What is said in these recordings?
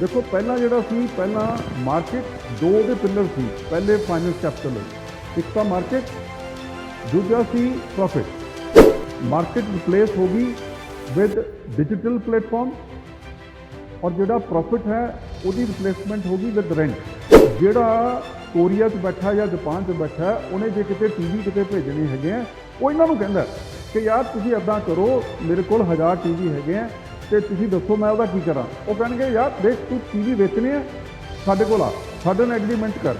ਦੇਖੋ, ਪਹਿਲਾਂ ਜਿਹੜਾ ਸੀ, ਪਹਿਲਾਂ ਮਾਰਕੀਟ ਦੋ ਦੇ ਪਿੱਲਰ ਸੀ, ਪਹਿਲੇ ਫਾਈਨੈਂਸ ਕੈਪੀਟਲ ਇੱਕ ਤਾਂ ਮਾਰਕੀਟ ਦੂਜਾ ਸੀ ਪ੍ਰੋਫਿਟ ਮਾਰਕੀਟ ਰਿਪਲੇਸ ਹੋ ਗਈ ਵਿਦ ਡਿਜੀਟਲ ਪਲੇਟਫਾਰਮ ਔਰ ਜਿਹੜਾ ਪ੍ਰੋਫਿਟ ਹੈ, ਉਹਦੀ ਰਿਪਲੇਸਮੈਂਟ ਹੋ ਗਈ ਵਿਦ ਰੈਂਟ ਜਿਹੜਾ ਕੋਰੀਆ 'ਚ ਬੈਠਾ ਜਾਂ ਜਾਪਾਨ 'ਚ ਬੈਠਾ, ਉਹਨੇ ਜੇ ਕਿਤੇ ਟੀਵੀ ਕਿਤੇ ਭੇਜਣੇ ਹੈਗੇ ਆ, ਉਹ ਇਹਨਾਂ ਨੂੰ ਕਹਿੰਦਾ ਕਿ ਯਾਰ ਤੁਸੀਂ ਇਦਾਂ ਕਰੋ, ਮੇਰੇ ਕੋਲ 1000 ਟੀਵੀ ਹੈਗੇ ਆ ਤੇ ਤੁਸੀਂ ਦੱਸੋ ਮੈਂ ਉਹਦਾ ਕੀ ਕਰਾਂ? ਉਹ ਕਹਿਣਗੇ, ਯਾਰ, ਦੇਖ, ਤੂੰ ਟੀਵੀ ਵੇਚਣੇ ਹੈ ਸਾਡੇ ਕੋਲ ਆ। ਸਾਡੇ ਨਾਲ ਐਗਰੀਮੈਂਟ ਕਰ।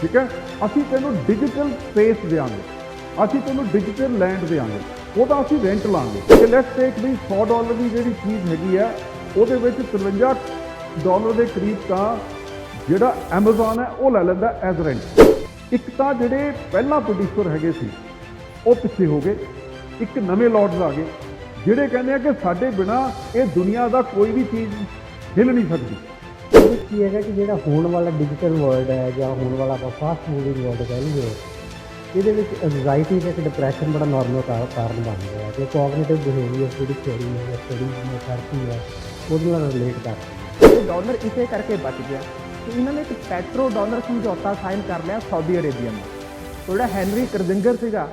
ਠੀਕ ਹੈ? ਅਸੀਂ ਤੈਨੂੰ ਡਿਜੀਟਲ ਸਪੇਸ ਦੇਵਾਂਗੇ। ਅਸੀਂ ਤੈਨੂੰ ਡਿਜੀਟਲ ਲੈਂਡ ਦੇਵਾਂਗੇ। ਉਹਦਾ ਅਸੀਂ ਰੈਂਟ ਲਾਂਗੇ। ਤੇ ਲੈਟਸ ਟੇਕ ਵੀ 100 ਡਾਲਰ ਦੀ ਜਿਹੜੀ ਚੀਜ਼ ਹੈਗੀ ਆ ਉਹਦੇ ਵਿੱਚ 53 ਡਾਲਰ ਦੇ ਕਰੀਬ ਤਾਂ ਜਿਹੜਾ Amazon ਹੈ, ਉਹ ਲੈ ਲੈਂਦਾ ਐਜ਼ ਰੈਂਟ ਇੱਕ ਤਾਂ ਜਿਹੜੇ ਪਹਿਲਾਂ ਪ੍ਰੋਡਿਊਸਰ ਹੈਗੇ ਸੀ, ਉਹ ਪਿੱਛੇ ਹੋ ਗਏ। ਇੱਕ ਨਵੇਂ ਲੌਰਡਸ ਆ ਗਏ। ਜਿਹੜੇ ਕਹਿੰਦੇ ਆ ਕਿ ਸਾਡੇ ਬਿਨਾ ਇਹ ਦੁਨੀਆ ਦਾ ਕੋਈ ਵੀ ਚੀਜ਼ ਹਿੱਲ ਨਹੀਂ ਸਕਦੀ। ਵਿੱਚ ਕੀ ਹੈਗਾ ਕਿ ਜਿਹੜਾ ਹੋਣ ਵਾਲਾ ਡਿਜੀਟਲ ਵਰਲਡ ਹੈ ਜਾਂ ਹੋਣ ਵਾਲਾ ਆਪਾਂ ਫਾਸਟ ਮੂਵਿੰਗ ਵਰਲਡ ਕਹਿ ਲਈਏ ਇਹਦੇ ਵਿੱਚ ਐਂਜ਼ਾਈਟੀ ਤੇ ਡਿਪਰੈਸ਼ਨ ਬੜਾ ਨਾਰਮਲ ਕਾਰਨ ਬਣ ਗਿਆ ਹੈ। ਕਿ ਕੋਗਨੀਟਿਵ ਬਿਹੇਵੀਅਰ ਜਿਹੜੀ ਥਿਉਰੀ ਹੈ ਸਟੱਡੀ ਹੈ ਥੈਰੇਪੀ ਹੈ ਉਹਦੇ ਨਾਲ ਰਿਲੇਟ ਕਰਦੀ ਹੈ। ਇਹ ਡਾਲਰ ਇਸੇ ਕਰਕੇ ਬਚ ਗਿਆ ਕਿ ਇਹਨਾਂ ਨੇ ਇੱਕ ਪੈਟਰੋ ਡਾਲਰ ਸਮਝੌਤਾ ਸਾਈਨ ਕਰ ਲਿਆ ਸਾਊਦੀ ਅਰੇਬੀਆ ਨਾਲ ਜਿਹੜਾ ਹੈਨਰੀ ਕਰਜ਼ਿੰਗਰ ਸੀਗਾ।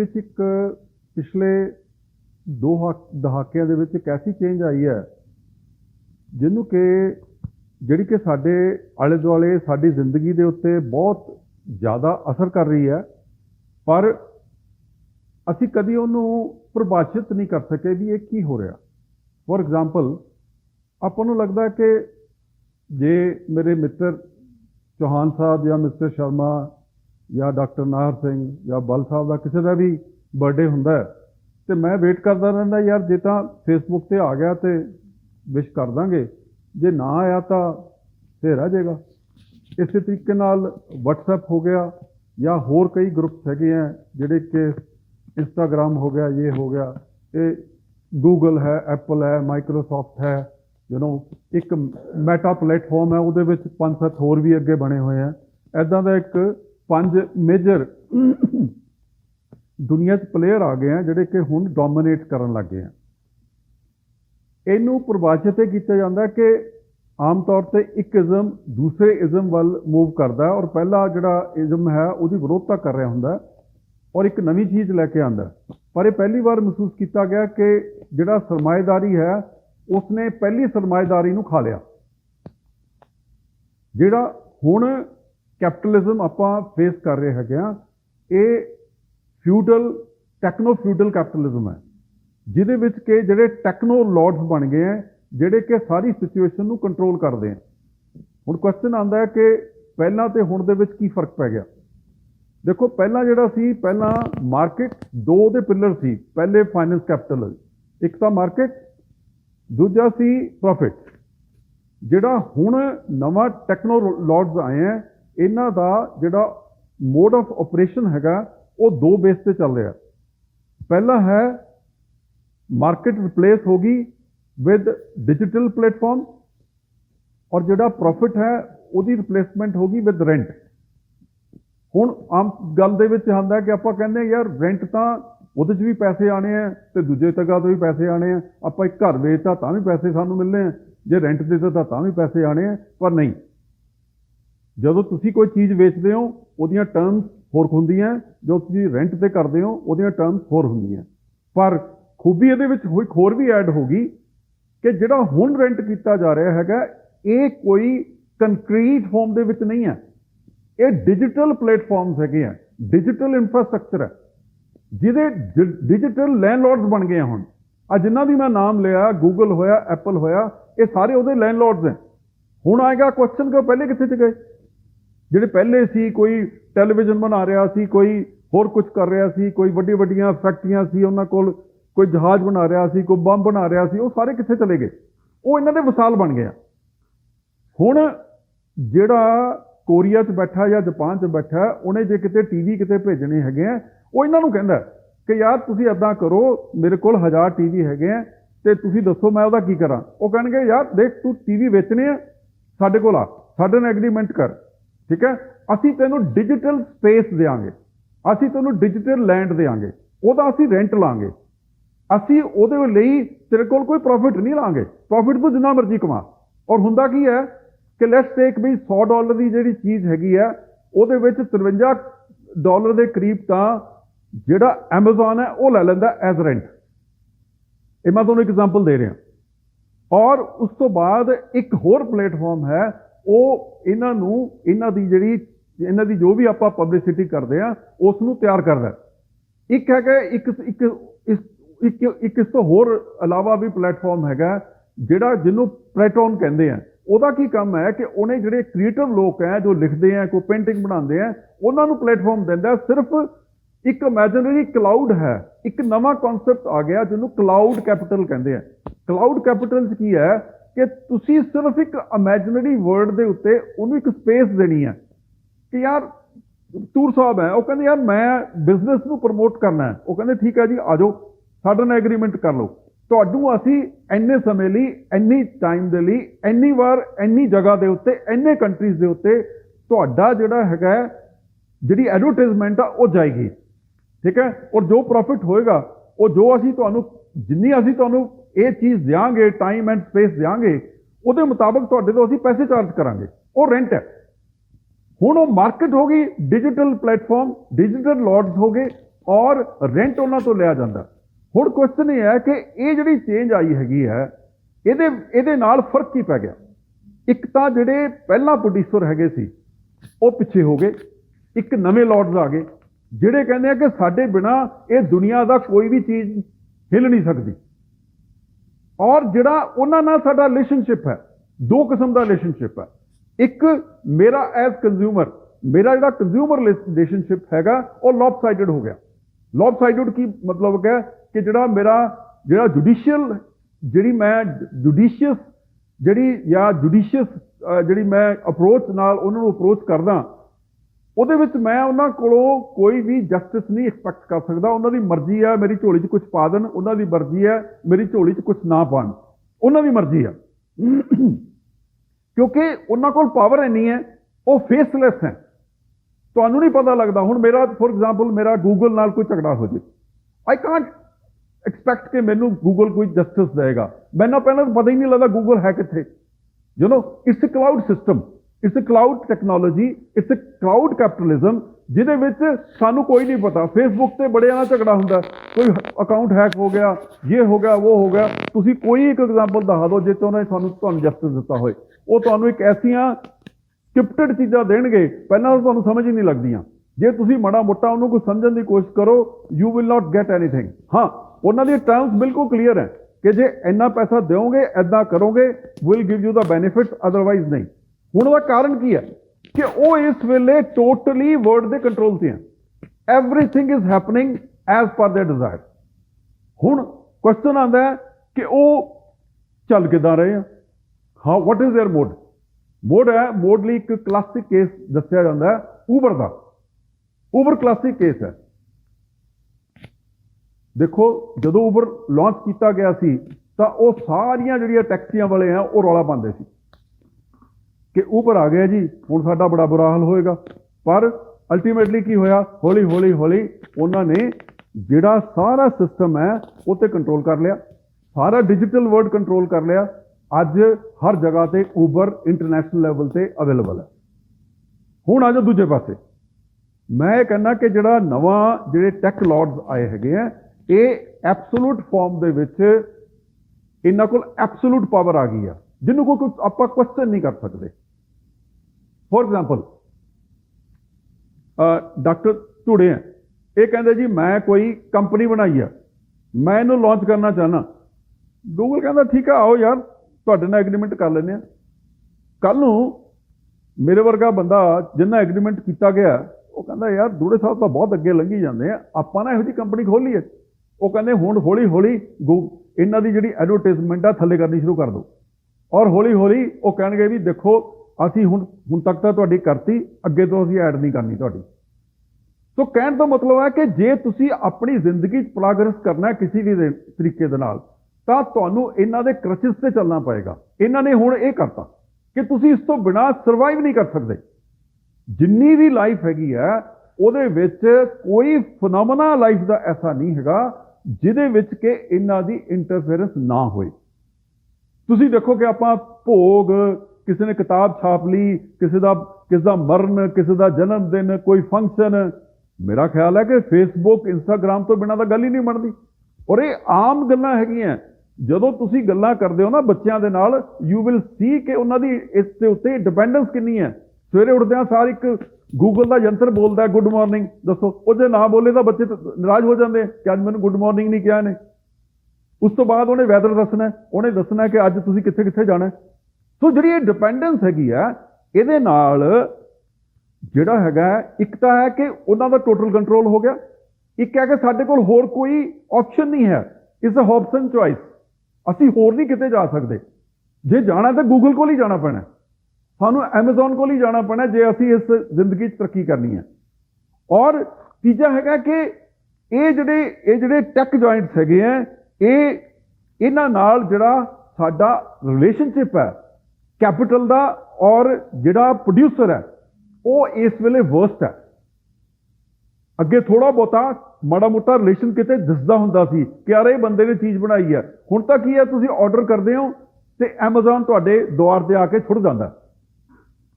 ਵਿੱਚ ਇੱਕ ਪਿਛਲੇ ਦੋ ਹਾ- ਦਹਾਕਿਆਂ ਦੇ ਵਿੱਚ ਇੱਕ ਐਸੀ ਚੇਂਜ ਆਈ ਹੈ, ਜਿਹਨੂੰ ਕਿ ਜਿਹੜੀ ਕਿ ਸਾਡੇ ਆਲੇ ਦੁਆਲੇ ਸਾਡੀ ਜ਼ਿੰਦਗੀ ਦੇ ਉੱਤੇ ਬਹੁਤ ਜ਼ਿਆਦਾ ਅਸਰ ਕਰ ਰਹੀ ਹੈ, ਪਰ ਅਸੀਂ ਕਦੀ ਉਹਨੂੰ ਪਰਿਭਾਸ਼ਿਤ ਨਹੀਂ ਕਰ ਸਕੇ ਵੀ ਇਹ ਕੀ ਹੋ ਰਿਹਾ। ਫੋਰ ਐਗਜ਼ਾਮਪਲ ਆਪਾਂ ਨੂੰ ਲੱਗਦਾ ਕਿ ਜੇ ਮੇਰੇ ਮਿੱਤਰ ਚੌਹਾਨ ਸਾਹਿਬ ਜਾਂ ਮਿਸਟਰ ਸ਼ਰਮਾ ਜਾਂ ਡਾਕਟਰ ਨਾਹਰ ਸਿੰਘ ਜਾਂ ਬਲ ਸਾਹਿਬ ਦਾ ਕਿਸੇ ਦਾ ਵੀ ਬਰਥਡੇ ਹੁੰਦਾ ਹੈ, ਤੇ ਮੈਂ ਵੇਟ ਕਰਦਾ ਰਹਿੰਦਾ, ਯਾਰ ਜੇ ਤਾਂ ਫੇਸਬੁੱਕ ਤੇ ਆ ਗਿਆ ਤੇ ਵਿਸ਼ ਕਰ ਦਾਂਗੇ, ਜੇ ਨਾ ਆਇਆ ਤਾਂ ਫੇਰ ਰਹਿ ਜਾਏਗਾ। ਇਸੇ ਤਰੀਕੇ ਨਾਲ WhatsApp ਹੋ ਗਿਆ ਜਾਂ ਹੋਰ ਕਈ ਗਰੁੱਪਸ ਹੈਗੇ ਆ, ਜਿਹੜੇ ਕਿ ਇੰਸਟਾਗ੍ਰam ਹੋ ਗਿਆ ਇਹ ਹੋ ਗਿਆ, ਇਹ ਗੂਗਲ ਹੈ ਐਪਲ ਹੈ ਮਾਈਕਰੋਸਾਫਟ ਹੈ ਯੂ نو ਇੱਕ ਮੈਟਾ ਪਲੇਟਫਾਰਮ ਹੈ, ਉਹਦੇ ਵਿੱਚ ਪੰਜ ਸੱਤ ਹੋਰ ਵੀ ਅੱਗੇ ਬਣੇ ਹੋਏ ਆ। ਐਦਾਂ ਦਾ ਇੱਕ ਪੰਜ ਮੇਜਰ ਦੁਨੀਆ 'ਚ ਪਲੇਅਰ ਆ ਗਏ ਆ ਜਿਹੜੇ ਕਿ ਹੁਣ ਡੋਮਿਨੇਟ ਕਰਨ ਲੱਗ ਗਏ ਆ। ਇਹਨੂੰ ਪਰਿਭਾਸ਼ਿਤ ਇਹ ਕੀਤਾ ਜਾਂਦਾ ਕਿ ਆਮ ਤੌਰ ਤੇ ਇੱਕ ਇਜ਼ਮ ਦੂਸਰੇ ਇਜ਼ਮ ਵੱਲ ਮੂਵ ਕਰਦਾ ਔਰ ਪਹਿਲਾ ਜਿਹੜਾ ਇਜ਼ਮ ਹੈ ਉਹਦੀ ਵਿਰੋਧਤਾ ਕਰ ਰਿਹਾ ਹੁੰਦਾ ਔਰ ਇੱਕ ਨਵੀਂ ਚੀਜ਼ ਲੈ ਕੇ ਆਂਦਾ ਪਰ ਇਹ ਪਹਿਲੀ ਵਾਰ ਮਹਿਸੂਸ ਕੀਤਾ ਗਿਆ ਕਿ ਜਿਹੜਾ ਸਰਮਾਏਦਾਰੀ ਹੈ, ਉਸਨੇ ਪਹਿਲੀ ਸਰਮਾਏਦਾਰੀ ਨੂੰ ਖਾ ਲਿਆ। ਜਿਹੜਾ ਹੁਣ ਕੈਪੀਟਲਿਜ਼ਮ ਆਪਾਂ ਫੇਸ ਕਰ ਰਹੇ ਹੈਗੇ ਆ ਇਹ ਫਿਊਡਲ ਟੈਕਨੋ ਫਿਊਡਲ ਕੈਪੀਟਲਿਜ਼ਮ ਹੈ। ਜਿਹਦੇ ਵਿੱਚ ਕਿ ਜਿਹੜੇ ਟੈਕਨੋ ਲਾਰਡਸ ਬਣ ਗਏ ਆ ਜਿਹੜੇ ਕਿ ਸਾਰੀ ਸਿਚੁਏਸ਼ਨ ਨੂੰ ਕੰਟਰੋਲ ਕਰਦੇ ਆ ਹੁਣ ਕੁਐਸਚਨ ਆਉਂਦਾ ਹੈ ਕਿ ਪਹਿਲਾਂ ਤੇ ਹੁਣ ਦੇ ਵਿੱਚ ਕੀ ਫ਼ਰਕ ਪੈ ਗਿਆ? ਦੇਖੋ, ਪਹਿਲਾਂ ਜਿਹੜਾ ਸੀ, ਪਹਿਲਾਂ ਮਾਰਕੀਟ ਦੋ ਦੇ ਪਿਲਰ ਸੀ, ਪਹਿਲੇ ਫਾਈਨੈਂਸ ਕੈਪੀਟਲ ਇੱਕ ਤਾਂ ਮਾਰਕੀਟ ਦੂਜਾ ਸੀ ਪ੍ਰੋਫਿਟ ਜਿਹੜਾ ਹੁਣ ਨਵਾਂ ਟੈਕਨੋ ਲਾਰਡਸ ਆਏ ਆ ਇਹਨਾਂ ਦਾ ਜਿਹੜਾ ਮੋਡ ਆਫ ਆਪਰੇਸ਼ਨ ਹੈਗਾ, ਉਹ ਦੋ ਬੇਸ ਤੇ ਚੱਲ ਰਿਹਾ। ਪਹਿਲਾ ਹੈ ਮਾਰਕੀਟ ਰਿਪਲੇਸ ਹੋ ਗਈ ਵਿਦ ਡਿਜੀਟਲ ਪਲੇਟਫਾਰਮ ਔਰ ਜਿਹੜਾ ਪ੍ਰੋਫਿਟ ਹੈ, ਉਹਦੀ ਰਿਪਲੇਸਮੈਂਟ ਹੋ ਗਈ ਵਿਦ ਰੈਂਟ ਹੁਣ ਆਮ ਗੱਲ ਦੇ ਵਿੱਚ ਹੁੰਦਾ ਕਿ ਆਪਾਂ ਕਹਿੰਦੇ ਯਾਰ ਰੈਂਟ ਤਾਂ ਉਹਦੇ 'ਚ ਵੀ ਪੈਸੇ ਆਣੇ ਆ ਤੇ ਦੂਜੇ ਤੱਕਾਂ ਤੋਂ ਵੀ ਪੈਸੇ ਆਣੇ ਆ। ਆਪਾਂ ਇੱਕ ਘਰ ਵੇਚਤਾ ਤਾਂ ਵੀ ਪੈਸੇ ਸਾਨੂੰ ਮਿਲਣੇ ਆ। ਜੇ ਰੈਂਟ ਦੇ ਦਿੱਤਾ ਤਾਂ ਵੀ ਪੈਸੇ ਆਣੇ ਆ, ਪਰ ਨਹੀਂ। ਜਦੋਂ ਤੁਸੀਂ ਕੋਈ ਚੀਜ਼ ਵੇਚਦੇ ਹੋ, ਉਹਦੀਆਂ ਟਰਮਸ ਹੋਰ ਹੁੰਦੀਆਂ ਜੋ ਤੁਸੀਂ ਰੈਂਟ ਤੇ ਕਰਦੇ ਹੋ, ਉਹਦੀਆਂ ਟਰਮਸ ਹੋਰ ਹੁੰਦੀਆਂ। ਪਰ ਖੂਬੀ ਇਹਦੇ ਵਿੱਚ ਹੋਈ ਇੱਕ ਹੋਰ ਵੀ ਐਡ ਹੋ ਗਈ ਕਿ ਜਿਹੜਾ ਹੁਣ ਰੈਂਟ ਕੀਤਾ ਜਾ ਰਿਹਾ ਹੈਗਾ, ਇਹ ਕੋਈ ਕੰਕਰੀਟ ਫਾਰਮ ਦੇ ਵਿੱਚ ਨਹੀਂ ਹੈ। ਇਹ ਡਿਜੀਟਲ ਪਲੇਟਫਾਰਮਸ ਹੈਗੇ ਆ। ਡਿਜੀਟਲ ਇਨਫਰਾਸਟ੍ਰਕਚਰ ਹੈ ਜਿਹਦੇ ਡਿਜੀਟਲ ਲੈਂਡਲੋਰਡਸ ਬਣ ਗਏ ਆ ਹੁਣ। ਆ ਜਿਨ੍ਹਾਂ ਦੀ ਮੈਂ ਨਾਮ ਲਿਆ ਗੂਗਲ ਹੋਇਆ ਐਪਲ ਹੋਇਆ, ਇਹ ਸਾਰੇ ਉਹਦੇ ਲੈਂਡਲੋਰਡਸ ਹੈ ਹੁਣ ਆਏਗਾ ਕੁਐਸਚਨ ਕਿ ਪਹਿਲੇ ਕਿੱਥੇ ਚ ਗਏ? ਜਿਹੜੇ ਪਹਿਲੇ ਸੀ, ਕੋਈ ਟੈਲੀਵਿਜ਼ਨ ਬਣਾ ਰਿਹਾ ਸੀ, ਕੋਈ ਹੋਰ ਕੁਝ ਕਰ ਰਿਹਾ ਸੀ, ਕੋਈ ਵੱਡੀ ਵੱਡੀਆਂ ਫੈਕਟਰੀਆਂ ਸੀ, ਉਹਨਾਂ ਕੋਲ ਕੋਈ ਜਹਾਜ਼ ਬਣਾ ਰਿਹਾ ਸੀ, ਕੋਈ ਬੰਬ ਬਣਾ ਰਿਹਾ ਸੀ, ਉਹ ਸਾਰੇ ਕਿੱਥੇ ਚਲੇ ਗਏ? ਉਹ ਇਹਨਾਂ ਦੇ ਵਿਸਾਲ ਬਣ ਗਿਆ ਹੁਣ ਜਿਹੜਾ ਕੋਰੀਆ 'ਚ ਬੈਠਾ ਜਾਂ ਜਾਪਾਨ 'ਚ ਬੈਠਾ, ਉਹਨੇ ਜੇ ਕਿਤੇ ਟੀਵੀ ਕਿਤੇ ਭੇਜਣੇ ਹੈਗੇ ਆ, ਉਹ ਇਹਨਾਂ ਨੂੰ ਕਹਿੰਦਾ ਕਿ ਯਾਰ ਤੁਸੀਂ ਐਦਾਂ ਕਰੋ, ਮੇਰੇ ਕੋਲ 1000 ਟੀਵੀ ਹੈਗੇ ਆ, ਤੇ ਤੁਸੀਂ ਦੱਸੋ ਮੈਂ ਉਹਦਾ ਕੀ ਕਰਾਂ। ਉਹ ਕਹਿਣਗੇ, ਯਾਰ ਦੇਖ, ਤੂੰ ਟੀਵੀ ਵੇਚਣੇ ਆ, ਸਾਡੇ ਕੋਲ ਆ, ਸਾਡੇ ਨਾਲ ਐਗਰੀਮੈਂਟ ਕਰ। ਠੀਕ ਹੈ? ਅਸੀਂ ਤੈਨੂੰ ਡਿਜੀਟਲ ਸਪੇਸ ਦੇਵਾਂਗੇ ਅਸੀਂ ਤੈਨੂੰ ਡਿਜੀਟਲ ਲੈਂਡ ਦੇਵਾਂਗੇ ਉਹਦਾ ਅਸੀਂ ਰੈਂਟ ਲਾਂਗੇ। ਅਸੀਂ ਉਹਦੇ ਲਈ ਤੇਰੇ ਕੋਲ ਕੋਈ ਪ੍ਰੋਫਿਟ ਨਹੀਂ ਲਾਂਗੇ। ਪ੍ਰੋਫਿਟ ਤੂੰ ਜਿੰਨਾ ਮਰਜ਼ੀ ਕਮਾ। ਔਰ ਹੁੰਦਾ ਕੀ ਹੈ ਕਿ ਲੈਟਸ ਟੇਕ ਵੀ 100 ਡਾਲਰ ਦੀ ਜਿਹੜੀ ਚੀਜ਼ ਹੈਗੀ ਹੈ, ਉਹਦੇ ਵਿੱਚ 53 ਡਾਲਰ ਦੇ ਕਰੀਬ ਤਾਂ ਜਿਹੜਾ Amazon ਹੈ, ਉਹ ਲੈ ਲੈਂਦਾ ਐਜ਼ ਰੈਂਟ ਇਹ ਮੈਂ ਤੁਹਾਨੂੰ ਐਗਜ਼ਾਮਪਲ ਦੇ ਰਿਹਾ। ਔਰ ਉਸ ਤੋਂ ਬਾਅਦ ਇੱਕ ਹੋਰ ਪਲੇਟਫਾਰਮ ਹੈ ਉਹ ਇਹਨਾਂ ਨੂੰ, ਇਹਨਾਂ ਦੀ ਜਿਹੜੀ, ਇਹਨਾਂ ਦੀ ਜੋ ਵੀ ਆਪਾਂ ਪਬਲਿਸਿਟੀ ਕਰਦੇ ਆ ਉਸ ਨੂੰ ਤਿਆਰ ਕਰਦਾ ਇੱਕ ਹੈਗਾ, ਇੱਕ ਇੱਕ, ਇਸ, ਇੱਕ ਇੱਕ ਇਸ ਤੋਂ ਹੋਰ ਇਲਾਵਾ ਵੀ ਪਲੇਟਫਾਰਮ ਹੈਗਾ, ਜਿਹੜਾ ਜਿਹਨੂੰ ਪ੍ਰੈਟੋਨ ਕਹਿੰਦੇ ਆ। ਉਹਦਾ ਕੀ ਕੰਮ ਹੈ ਕਿ ਉਹਨੇ ਜਿਹੜੇ ਕ੍ਰੀਏਟਿਵ ਲੋਕ ਹੈ, ਜੋ ਲਿਖਦੇ ਆ, ਕੋਈ ਪੇਂਟਿੰਗ ਬਣਾਉਂਦੇ ਆ, ਉਹਨਾਂ ਨੂੰ ਪਲੇਟਫਾਰਮ ਦਿੰਦਾ ਸਿਰਫ ਇੱਕ ਇਮੇਜਿਨਰੀ ਕਲਾਊਡ ਹੈ, ਇੱਕ ਨਵਾਂ ਕਨਸੈਪਟ ਆ ਗਿਆ, ਜਿਹਨੂੰ ਕਲਾਊਡ ਕੈਪੀਟਲ ਕਹਿੰਦੇ ਆ। ਕਲਾਊਡ ਕੈਪੀਟਲ ਚ ਕੀ ਹੈ? ਕਿ ਤੁਸੀਂ ਸਿਰਫ ਇੱਕ ਇਮੇਜਿਨਰੀ ਵਰਲਡ ਦੇ ਉੱਤੇ ਉਹਨੂੰ ਇੱਕ ਸਪੇਸ ਦੇਣੀ ਹੈ ਕਿ ਯਾਰ ਟੂਰ ਸਾਹਿਬ ਹੈ, ਉਹ ਕਹਿੰਦੇ ਯਾਰ ਮੈਂ ਬਿਜ਼ਨਸ ਨੂੰ ਪ੍ਰਮੋਟ ਕਰਨਾ ਹੈ। ਉਹ ਕਹਿੰਦੇ ਠੀਕ ਹੈ ਜੀ, ਆ ਜਾਓ, ਸਾਡੇ ਨਾਲ ਐਗਰੀਮੈਂਟ ਕਰ ਲਓ। ਤੁਹਾਨੂੰ ਅਸੀਂ ਇੰਨੇ ਸਮੇਂ ਲਈ, ਇੰਨੀ ਟਾਈਮ ਦੇ ਲਈ ਐਨੀ ਵਾਰ, ਇੰਨੀ ਜਗ੍ਹਾ ਦੇ ਉੱਤੇ, ਇੰਨੇ ਕੰਟਰੀਜ਼ ਦੇ ਉੱਤੇ ਤੁਹਾਡਾ ਜਿਹੜਾ ਹੈਗਾ ਜਿਹੜੀ ਐਡਵਰਟਾਈਜ਼ਮੈਂਟ ਆ, ਉਹ ਜਾਏਗੀ। ਠੀਕ ਹੈ? ਔਰ ਜੋ ਪ੍ਰੋਫਿਟ ਹੋਏਗਾ, ਉਹ ਜੋ ਅਸੀਂ ਤੁਹਾਨੂੰ, ਜਿੰਨੀ ਅਸੀਂ ਤੁਹਾਨੂੰ ਇਹ ਚੀਜ਼ ਦਿਆਂਗੇ ਟਾਈਮ ਐਂਡ ਸਪੇਸ ਦਿਆਂਗੇ, ਉਹਦੇ ਮੁਤਾਬਕ ਤੁਹਾਡੇ ਤੋਂ ਅਸੀਂ ਪੈਸੇ ਚਾਰਜ ਕਰਾਂਗੇ। ਉਹ ਰੈਂਟ ਹੈ। ਹੁਣ ਉਹ ਮਾਰਕੀਟ ਹੋ ਗਈ ਡਿਜੀਟਲ ਪਲੇਟਫਾਰਮ ਡਿਜੀਟਲ ਲੌਰਡਸ ਹੋ ਗਏ, ਔਰ ਰੈਂਟ ਉਹਨਾਂ ਤੋਂ ਲਿਆ ਜਾਂਦਾ। ਹੁਣ ਕੁਐਸਚਨ ਇਹ ਹੈ ਕਿ ਇਹ ਜਿਹੜੀ ਚੇਂਜ ਆਈ ਹੈਗੀ ਹੈ, ਇਹਦੇ ਇਹਦੇ ਨਾਲ ਫ਼ਰਕ ਕੀ ਪੈ ਗਿਆ? ਇੱਕ ਤਾਂ ਜਿਹੜੇ ਪਹਿਲਾਂ ਪ੍ਰੋਡਿਊਸਰ ਹੈਗੇ ਸੀ, ਉਹ ਪਿੱਛੇ ਹੋ ਗਏ। ਇੱਕ ਨਵੇਂ ਲੌਰਡਸ ਆ ਗਏ, ਜਿਹੜੇ ਕਹਿੰਦੇ ਆ ਕਿ ਸਾਡੇ ਬਿਨਾ ਇਹ ਦੁਨੀਆ ਦਾ ਕੋਈ ਵੀ ਚੀਜ਼ ਹਿੱਲ ਨਹੀਂ ਸਕਦੀ। ਔਰ ਜਿਹੜਾ ਉਹਨਾਂ ਨਾਲ ਸਾਡਾ ਰਿਲੇਸ਼ਨਸ਼ਿਪ ਹੈ, ਦੋ ਕਿਸਮ ਦਾ ਰਿਲੇਸ਼ਨਸ਼ਿਪ ਹੈ। ਇੱਕ ਮੇਰਾ ਐਜ਼ ਕੰਜ਼ਿਊਮਰ ਮੇਰਾ ਜਿਹੜਾ ਕੰਜ਼ਿਊਮਰ ਰਿਲੇਸ਼ਨਸ਼ਿਪ ਹੈਗਾ, ਉਹ ਲੌਪਸਾਈਡਡ ਹੋ ਗਿਆ। ਲੌਪਸਾਈਡਡ ਕੀ ਮਤਲਬ ਹੈ ਕਿ ਜਿਹੜਾ ਮੇਰਾ, ਜਿਹੜਾ ਜੁਡੀਸ਼ੀਅਲ ਜਿਹੜੀ ਮੈਂ ਜੁਡੀਸ਼ੀਅਸ ਜਿਹੜੀ ਜਾਂ ਜੁਡੀਸ਼ੀਅਸ ਜਿਹੜੀ ਮੈਂ ਅਪਰੋਚ ਨਾਲ ਉਹਨਾਂ ਨੂੰ ਅਪਰੋਚ ਕਰਦਾ ਉਹਦੇ ਵਿੱਚ ਮੈਂ ਉਹਨਾਂ ਕੋਲੋਂ ਕੋਈ ਵੀ ਜਸਟਿਸ ਨਹੀਂ ਐਕਸਪੈਕਟ ਕਰ ਸਕਦਾ। ਉਹਨਾਂ ਦੀ ਮਰਜ਼ੀ ਹੈ ਮੇਰੀ ਝੋਲੀ 'ਚ ਕੁਝ ਪਾ ਦੇਣ, ਉਹਨਾਂ ਦੀ ਮਰਜ਼ੀ ਹੈ ਮੇਰੀ ਝੋਲੀ 'ਚ ਕੁਝ ਨਾ ਪਾਣ। ਉਹਨਾਂ ਦੀ ਮਰਜ਼ੀ ਹੈ ਕਿਉਂਕਿ ਉਹਨਾਂ ਕੋਲ ਪਾਵਰ ਇੰਨੀ ਹੈ, ਉਹ ਫੇਸਲੈਸ ਹੈ। ਤੁਹਾਨੂੰ ਨਹੀਂ ਪਤਾ ਲੱਗਦਾ। ਹੁਣ ਮੇਰਾ ਫੋਰ ਐਗਜ਼ਾਮਪਲ ਮੇਰਾ ਗੂਗਲ ਨਾਲ ਕੋਈ ਝਗੜਾ ਹੋ ਜੇ। ਆਈ ਕਾਂਟ ਐਕਸਪੈਕਟ ਕਿ ਮੈਨੂੰ ਗੂਗਲ ਕੋਈ ਜਸਟਿਸ ਦੇਗਾ ਮੈਨੂੰ ਪਹਿਲਾਂ ਪਤਾ ਹੀ ਨਹੀਂ ਲੱਗਦਾ ਗੂਗਲ ਹੈ ਕਿੱਥੇ। You know it's a cloud system it's a cloud technology it's a cloud capitalism ਜਿਹਦੇ ਵਿੱਚ ਸਾਨੂੰ ਕੋਈ ਨਹੀਂ ਪਤਾ। ਫੇਸਬੁੱਕ ਤੇ ਬੜਿਆਂ ਨਾਲ ਝਗੜਾ ਹੁੰਦਾ। ਕੋਈ ਅਕਾਊਂਟ ਹੈਕ ਹੋ ਗਿਆ ਇਹ ਹੋ ਗਿਆ ਉਹ ਹੋ ਗਿਆ। ਤੁਸੀਂ ਕੋਈ ਇੱਕ ਐਗਜ਼ਾਮਪਲ ਦਿਖਾ ਦਿਓ ਜਿੱਥੇ ਨੇ ਤੁਹਾਨੂੰ ਤੁਹਾਨੂੰ ਜਸਟਿਸ ਦਿੱਤਾ ਹੋਏ। ਉਹ ਤੁਹਾਨੂੰ ਇੱਕ ਐਸੀਆਂ ਸਕ੍ਰਿਪਟਡ ਚੀਜ਼ਾਂ ਦੇਣਗੇ, ਪਹਿਲਾਂ ਤਾਂ ਤੁਹਾਨੂੰ ਸਮਝ ਹੀ ਨਹੀਂ ਲੱਗਦੀਆਂ। ਜੇ ਤੁਸੀਂ ਮਾੜਾ ਮੋਟਾ ਉਹਨੂੰ ਕੋਈ ਸਮਝਣ ਦੀ ਕੋਸ਼ਿਸ਼ ਕਰੋ you will not get anything ਹਾਂ, ਉਹਨਾਂ ਦੀ ਟਰਮਸ ਬਿਲਕੁਲ ਕਲੀਅਰ ਹੈ ਕਿ ਜੇ ਇੰਨਾ ਪੈਸਾ ਦਿਓਗੇ ਐਦਾਂ ਕਰੋਗੇ will give you the benefits otherwise ਨਹੀਂ। ਹੁਣ ਉਹਦਾ ਕਾਰਨ ਕੀ ਹੈ ਕਿ ਉਹ ਇਸ ਵੇਲੇ ਟੋਟਲੀ ਵਰਡ ਦੇ ਕੰਟਰੋਲ ਤੇ ਹੈ everything is happening as per their desire ਹੁਣ ਕੁਐਸਚਨ ਆਉਂਦਾ ਹੈ ਕਿ ਉਹ ਚੱਲ ਕਿੱਦਾਂ ਰਹੇ ਆ ਹਾਂ what is their mode mode ਹੈ ਮੋਡ ਲਈ ਇੱਕ ਕਲਾਸਿਕ ਕੇਸ ਦੱਸਿਆ ਜਾਂਦਾ ਹੈ ਉਬਰ ਦਾ ਉਬਰ ਕਲਾਸਿਕ ਕੇਸ ਹੈ ਦੇਖੋ ਜਦੋਂ ਉਬਰ ਲਾਂਚ ਕੀਤਾ ਗਿਆ ਸੀ ਤਾਂ ਉਹ ਸਾਰੀਆਂ ਜਿਹੜੀਆਂ ਟੈਕਸੀਆਂ ਵਾਲੇ ਆ ਉਹ ਰੌਲਾ ਪਾਉਂਦੇ ਸੀ ਕਿ ਉਬਰ ਆ ਗਿਆ ਜੀ, ਹੁਣ ਸਾਡਾ ਬੜਾ ਬੁਰਾ ਹਾਲ ਹੋਏਗਾ। ਪਰ ਅਲਟੀਮੇਟਲੀ ਕੀ ਹੋਇਆ? ਹੌਲੀ ਹੌਲੀ ਹੌਲੀ ਉਹਨਾਂ ਨੇ ਜਿਹੜਾ ਸਾਰਾ ਸਿਸਟਮ ਹੈ, ਉਹ ਤੇ ਕੰਟਰੋਲ ਕਰ ਲਿਆ। ਸਾਰਾ ਡਿਜੀਟਲ ਵਰਲਡ ਕੰਟਰੋਲ ਕਰ ਲਿਆ। ਅੱਜ ਹਰ ਜਗ੍ਹਾ ਤੇ ਉਬਰ ਇੰਟਰਨੈਸ਼ਨਲ ਲੈਵਲ ਤੇ ਅਵੇਲੇਬਲ ਹੈ। ਹੁਣ ਆ ਜਾਓ ਦੂਜੇ ਪਾਸੇ। ਮੈਂ ਇਹ ਕਹਿੰਦਾ ਕਿ ਜਿਹੜਾ ਨਵਾਂ ਜਿਹੜੇ ਟੈਕ ਲੌਰਡਸ ਆਏ ਹੈਗੇ ਆ, ਇਹ ਐਬਸੋਲੂਟ ਫਾਰਮ ਦੇ ਵਿੱਚ ਇਹਨਾਂ ਕੋਲ ਐਬਸੋਲੂਟ ਪਾਵਰ ਆ ਗਈ ਆ। ਜਿਹਨੂੰ ਕੋਈ ਕੋਈ ਆਪਾਂ ਕੁਐਸਚਨ ਨਹੀਂ ਕਰ ਸਕਦੇ। ਫੋਰ ਐਗਜ਼ਾਮਪਲ ਡਾਕਟਰ ਝੂੜੇ ਹੈ। ਇਹ ਕਹਿੰਦੇ ਜੀ, ਮੈਂ ਕੋਈ ਕੰਪਨੀ ਬਣਾਈ ਆ। ਮੈਂ ਇਹਨੂੰ ਲਾਂਚ ਕਰਨਾ ਚਾਹਨਾ ਗੂਗਲ ਕਹਿੰਦਾ, ਠੀਕ ਆ, ਆਓ ਯਾਰ, ਤੁਹਾਡੇ ਨਾਲ ਐਗਰੀਮੈਂਟ ਕਰ ਲੈਂਦੇ ਆ ਕੱਲ ਨੂੰ ਮੇਰੇ ਵਰਗਾ ਬੰਦਾ ਜਿੰਨਾ ਐਗਰੀਮੈਂਟ ਕੀਤਾ ਗਿਆ, ਉਹ ਕਹਿੰਦਾ, ਯਾਰ ਦੂੜੇ ਸਾਹਿਬ ਤਾਂ ਬਹੁਤ ਅੱਗੇ ਲੰਘੀ ਜਾਂਦੇ ਆ। ਆਪਾਂ ਨਾ ਇਹੋ ਜਿਹੀ ਕੰਪਨੀ ਖੋਲੀਏ ਉਹ ਕਹਿੰਦੇ, ਹੁਣ ਹੌਲੀ ਹੌਲੀ ਇਹਨਾਂ ਦੀ ਜਿਹੜੀ ਐਡਵਰਟਾਈਜ਼ਮੈਂਟ ਆ, ਥੱਲੇ ਕਰਨੀ ਸ਼ੁਰੂ ਕਰ ਦਿਓ। ਔਰ ਹੌਲੀ ਹੌਲੀ ਉਹ ਕਹਿਣਗੇ ਵੀ ਦੇਖੋ, ਅਸੀਂ ਹੁਣ ਹੁਣ ਤੱਕ ਤਾਂ ਤੁਹਾਡੀ ਕਰਤੀ, ਅੱਗੇ ਤੋਂ ਅਸੀਂ ਐਡ ਨਹੀਂ ਕਰਨੀ ਤੁਹਾਡੀ। ਸੋ ਕਹਿਣ ਦਾ ਮਤਲਬ ਹੈ ਕਿ ਜੇ ਤੁਸੀਂ ਆਪਣੀ ਜ਼ਿੰਦਗੀ 'ਚ ਪ੍ਰੋਗਰੈਸ ਕਰਨਾ ਕਿਸੇ ਵੀ ਤਰੀਕੇ ਦੇ ਨਾਲ, ਤਾਂ ਤੁਹਾਨੂੰ ਇਹਨਾਂ ਦੇ ਕ੍ਰਚਸ ਤੇ ਚੱਲਣਾ ਪਏਗਾ। ਇਹਨਾਂ ਨੇ ਹੁਣ ਇਹ ਕਰਤਾ ਕਿ ਤੁਸੀਂ ਇਸ ਤੋਂ ਬਿਨਾ ਸਰਵਾਈਵ ਨਹੀਂ ਕਰ ਸਕਦੇ। ਜਿੰਨੀ ਵੀ ਲਾਈਫ ਹੈਗੀ ਹੈ, ਉਹਦੇ ਵਿੱਚ ਕੋਈ ਫੀਨੋਮਨਾ ਲਾਈਫ ਦਾ ਐਸਾ ਨਹੀਂ ਹੈਗਾ, ਜਿਹਦੇ ਵਿੱਚ ਕਿ ਇਹਨਾਂ ਦੀ ਇੰਟਰਫੇਰੈਂਸ ਨਾ ਹੋਏ। ਤੁਸੀਂ ਦੇਖੋ ਕਿ ਆਪਾਂ ਭੋਗ, ਕਿਸੇ ਨੇ ਕਿਤਾਬ ਛਾਪ ਲਈ, ਕਿਸੇ ਦਾ ਕਿਸੇ ਦਾ ਮਰਨ, ਕਿਸੇ ਦਾ ਜਨਮ ਦਿਨ, ਕੋਈ ਫੰਕਸ਼ਨ ਮੇਰਾ ਖਿਆਲ ਹੈ ਕਿ ਫੇਸਬੁੱਕ ਇੰਸਟਾਗ੍ਰam ਤੋਂ ਬਿਨਾਂ ਤਾਂ ਗੱਲ ਹੀ ਨਹੀਂ ਬਣਦੀ। ਔਰ ਇਹ ਆਮ ਗੱਲਾਂ ਹੈਗੀਆਂ। ਜਦੋਂ ਤੁਸੀਂ ਗੱਲਾਂ ਕਰਦੇ ਹੋ ਨਾ ਬੱਚਿਆਂ ਦੇ ਨਾਲ ਯੂ ਵਿਲ ਸੀ ਕਿ ਉਹਨਾਂ ਦੀ ਇਸ ਦੇ ਉੱਤੇ ਡਿਪੈਂਡੈਂਸ ਕਿੰਨੀ ਹੈ। ਸਵੇਰੇ ਉੱਠਦਿਆਂ ਸਾਰ ਇੱਕ ਗੂਗਲ ਦਾ ਯੰਤਰ ਬੋਲਦਾ ਗੁੱਡ ਮਾਰਨਿੰਗ ਦੱਸੋ। ਉਹ ਜੇ ਨਾ ਬੋਲੇ ਤਾਂ ਬੱਚੇ ਤਾਂ ਨਾਰਾਜ਼ ਹੋ ਜਾਂਦੇ ਕਿ ਅੱਜ ਮੈਨੂੰ ਗੁੱਡ ਮਾਰਨਿੰਗ ਨਹੀਂ ਕਿਹਾ ਇਹਨੇ। ਉਸ ਤੋਂ ਬਾਅਦ ਉਹਨੇ ਵੈਦਰ ਦੱਸਣਾ ਉਹਨੇ ਦੱਸਣਾ ਕਿ ਅੱਜ ਤੁਸੀਂ ਕਿੱਥੇ ਕਿੱਥੇ ਜਾਣਾ ਸੋ ਜਿਹੜੀ ਇਹ ਡਿਪੈਂਡੈਂਸ ਹੈਗੀ ਆ ਇਹਦੇ ਨਾਲ ਜਿਹੜਾ ਹੈਗਾ ਇੱਕ ਤਾਂ ਹੈ ਕਿ ਉਹਨਾਂ ਦਾ ਟੋਟਲ ਕੰਟਰੋਲ ਹੋ ਗਿਆ, ਇੱਕ ਹੈ ਕਿ ਸਾਡੇ ਕੋਲ ਹੋਰ ਕੋਈ ਆਪਸ਼ਨ ਨਹੀਂ ਹੈ ਇਸ ਅ ਹੌਬਸਨ ਚੁਆਇਸ ਅਸੀਂ ਹੋਰ ਨਹੀਂ ਕਿਤੇ ਜਾ ਸਕਦੇ। ਜੇ ਜਾਣਾ ਤਾਂ ਗੂਗਲ ਕੋਲ ਹੀ ਜਾਣਾ ਪੈਣਾ ਸਾਨੂੰ Amazon ਕੋਲ ਹੀ ਜਾਣਾ ਪੈਣਾ ਜੇ ਅਸੀਂ ਇਸ ਜ਼ਿੰਦਗੀ 'ਚ ਤਰੱਕੀ ਕਰਨੀ ਹੈ। ਔਰ ਤੀਜਾ ਹੈਗਾ ਕਿ ਇਹ ਜਿਹੜੇ ਇਹ ਜਿਹੜੇ ਟੈਕ ਜੁਆਇੰਟਸ ਹੈਗੇ ਆ ਇਹ, ਇਹਨਾਂ ਨਾਲ ਜਿਹੜਾ ਸਾਡਾ ਰਿਲੇਸ਼ਨਸ਼ਿਪ ਹੈ ਕੈਪੀਟਲ ਦਾ ਔਰ ਜਿਹੜਾ ਪ੍ਰੋਡਿਊਸਰ ਹੈ, ਉਹ ਇਸ ਵੇਲੇ ਵਰਸਟ ਹੈ। ਅੱਗੇ ਥੋੜਾ ਬਹੁਤਾ ਮਾੜਾ ਮੋਟਾ ਰਿਲੇਸ਼ਨ ਕਿਤੇ ਦਿਸਦਾ ਹੁੰਦਾ ਸੀ ਕਿ ਯਾਰ ਇਹ ਬੰਦੇ ਨੇ ਚੀਜ਼ ਬਣਾਈ ਹੈ। ਹੁਣ ਤਾਂ ਕੀ ਹੈ, ਤੁਸੀਂ ਆਰਡਰ ਕਰਦੇ ਹੋ ਤੇ Amazon ਤੁਹਾਡੇ ਦੁਆਰ ਤੇ ਆ ਕੇ ਛੁੱਟ ਜਾਂਦਾ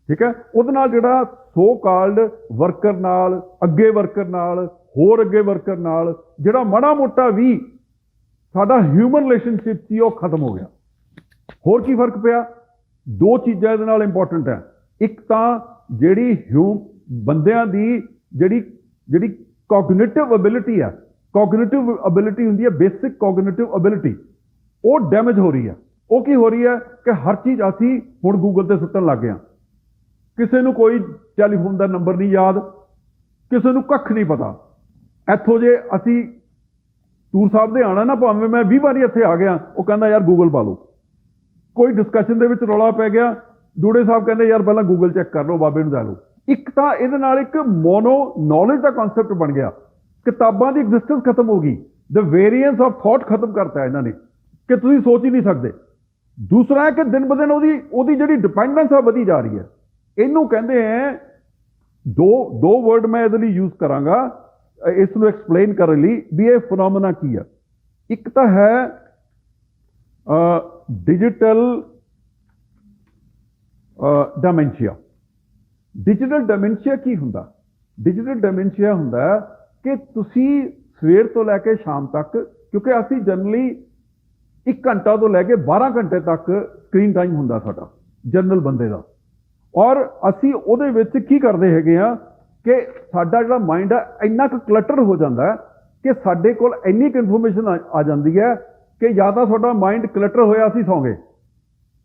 ਠੀਕ ਹੈ? ਉਹਦੇ ਨਾਲ ਜਿਹੜਾ ਸੋ ਕਾਲਡ ਵਰਕਰ ਨਾਲ, ਅੱਗੇ ਵਰਕਰ ਨਾਲ, ਹੋਰ ਅੱਗੇ ਵਰਕਰ ਨਾਲ, ਜਿਹੜਾ ਮਾੜਾ ਮੋਟਾ ਵੀ ਸਾਡਾ ਹਿਊਮਨ ਰਿਲੇਸ਼ਨਸ਼ਿਪ ਸੀ ਉਹ ਖਤਮ ਹੋ ਗਿਆ। ਹੋਰ ਕੀ ਫ਼ਰਕ ਪਿਆ? ਦੋ ਚੀਜ਼ਾਂ ਇਹਦੇ ਨਾਲ ਇੰਪੋਰਟੈਂਟ ਹੈ। ਇੱਕ ਤਾਂ ਜਿਹੜੀ ਹਿਊ ਬੰਦਿਆਂ ਦੀ ਜਿਹੜੀ ਜਿਹੜੀ ਕੋਗਨੀਟਿਵ ਐਬਿਲਿਟੀ ਹੈ ਕੋਗਨੀਟਿਵ ਐਬਿਲਿਟੀ ਹੁੰਦੀ ਹੈ ਬੇਸਿਕ ਕੋਗਨੀਟਿਵ ਐਬਿਲਿਟੀ ਉਹ ਡੈਮੇਜ ਹੋ ਰਹੀ ਹੈ ਉਹ ਕੀ ਹੋ ਰਹੀ ਹੈ ਕਿ ਹਰ ਚੀਜ਼ ਅਸੀਂ ਹੁਣ ਗੂਗਲ ਤੇ ਸੁੱਟਣ ਲੱਗ ਗਏ ਹਾਂ ਕਿਸੇ ਨੂੰ ਕੋਈ ਟੈਲੀਫੋਨ ਦਾ ਨੰਬਰ ਨਹੀਂ ਯਾਦ, ਕਿਸੇ ਨੂੰ ਕੱਖ ਨਹੀਂ ਪਤਾ। ਇੱਥੋਂ ਜੇ ਅਸੀਂ ਟੂਰ ਸਾਹਿਬ ਦੇ ਆਣਾ ਨਾ ਭਾਵੇਂ ਮੈਂ 20 ਵਾਰੀ ਇੱਥੇ ਆ ਗਿਆ, ਉਹ ਕਹਿੰਦਾ ਯਾਰ ਗੂਗਲ ਪਾ ਲਓ। ਕੋਈ ਡਿਸਕਸ਼ਨ ਦੇ ਵਿੱਚ ਰੌਲਾ ਪੈ ਗਿਆ ਡੂੜੇ ਸਾਹਿਬ ਕਹਿੰਦੇ ਯਾਰ ਪਹਿਲਾਂ ਗੂਗਲ ਚੈੱਕ ਕਰ ਲਓ, ਬਾਬੇ ਨੂੰ ਜਾ ਲਓ। ਇੱਕ ਤਾਂ ਇਹਦੇ ਨਾਲ ਇੱਕ ਮੋਨੋ ਨੌਲੇਜ ਦਾ ਕਨਸੈਪਟ ਬਣ ਗਿਆ। ਕਿਤਾਬਾਂ ਦੀ ਐਗਜ਼ਿਸਟੈਂਸ ਖਤਮ ਹੋ ਗਈ। ਦ ਵੇਰੀਐਂਸ ਆਫ ਥਾਟ ਖਤਮ ਕਰਤਾ ਇਹਨਾਂ ਨੇ, ਕਿ ਤੁਸੀਂ ਸੋਚ ਹੀ ਨਹੀਂ ਸਕਦੇ। ਦੂਸਰਾ ਹੈ ਕਿ ਦਿਨ ਬ ਦਿਨ ਉਹਦੀ ਉਹਦੀ ਜਿਹੜੀ ਡਿਪੈਂਡੈਂਸ ਆ ਵਧੀ ਜਾ ਰਹੀ ਹੈ। ਇਹਨੂੰ ਕਹਿੰਦੇ ਆ ਦੋ ਦੋ ਵਰਡ ਮੈਂ ਇਹਦੇ ਲਈ ਯੂਜ਼ ਕਰਾਂਗਾ। ਇਸ ਨੂੰ ਐਕਸਪਲੇਨ ਕਰਨ ਲਈ ਵੀ ਇਹ ਫੀਨੋਮੀਨਾ ਕੀ ਆ? ਇੱਕ ਤਾਂ ਹੈ ਡਿਜੀਟਲ ਡਾਇਮੈਂਸ਼ੀਆ ਡਿਜੀਟਲ ਡਾਇਮੈਂਸ਼ੀਆ ਕੀ ਹੁੰਦਾ? ਡਿਜੀਟਲ ਡਾਇਮੈਂਸ਼ੀਆ ਹੁੰਦਾ ਕਿ ਤੁਸੀਂ ਸਵੇਰ ਤੋਂ ਲੈ ਕੇ ਸ਼ਾਮ ਤੱਕ, ਕਿਉਂਕਿ ਅਸੀਂ ਜਨਰਲੀ 1 ਘੰਟਾ ਤੋਂ ਲੈ ਕੇ 12 ਘੰਟੇ ਤੱਕ ਸਕਰੀਨ ਟਾਈਮ ਹੁੰਦਾ ਸਾਡਾ ਜਨਰਲ ਬੰਦੇ ਦਾ। ਔਰ ਅਸੀਂ ਉਹਦੇ ਵਿੱਚ ਕੀ ਕਰਦੇ ਹੈਗੇ ਆ? ਕਿ ਸਾਡਾ ਜਿਹੜਾ ਮਾਈਂਡ ਹੈ ਇੰਨਾ ਕੁ ਕਲਟਰ ਹੋ ਜਾਂਦਾ ਕਿ ਸਾਡੇ ਕੋਲ ਇੰਨੀ ਕੁ ਇਨਫੋਰਮੇਸ਼ਨ ਆ ਜਾਂਦੀ ਹੈ ਕਿ ਜਾਂ ਤਾਂ ਤੁਹਾਡਾ ਮਾਈਂਡ ਕਲਟਰ ਹੋਇਆ ਅਸੀਂ ਸੌਂਗੇ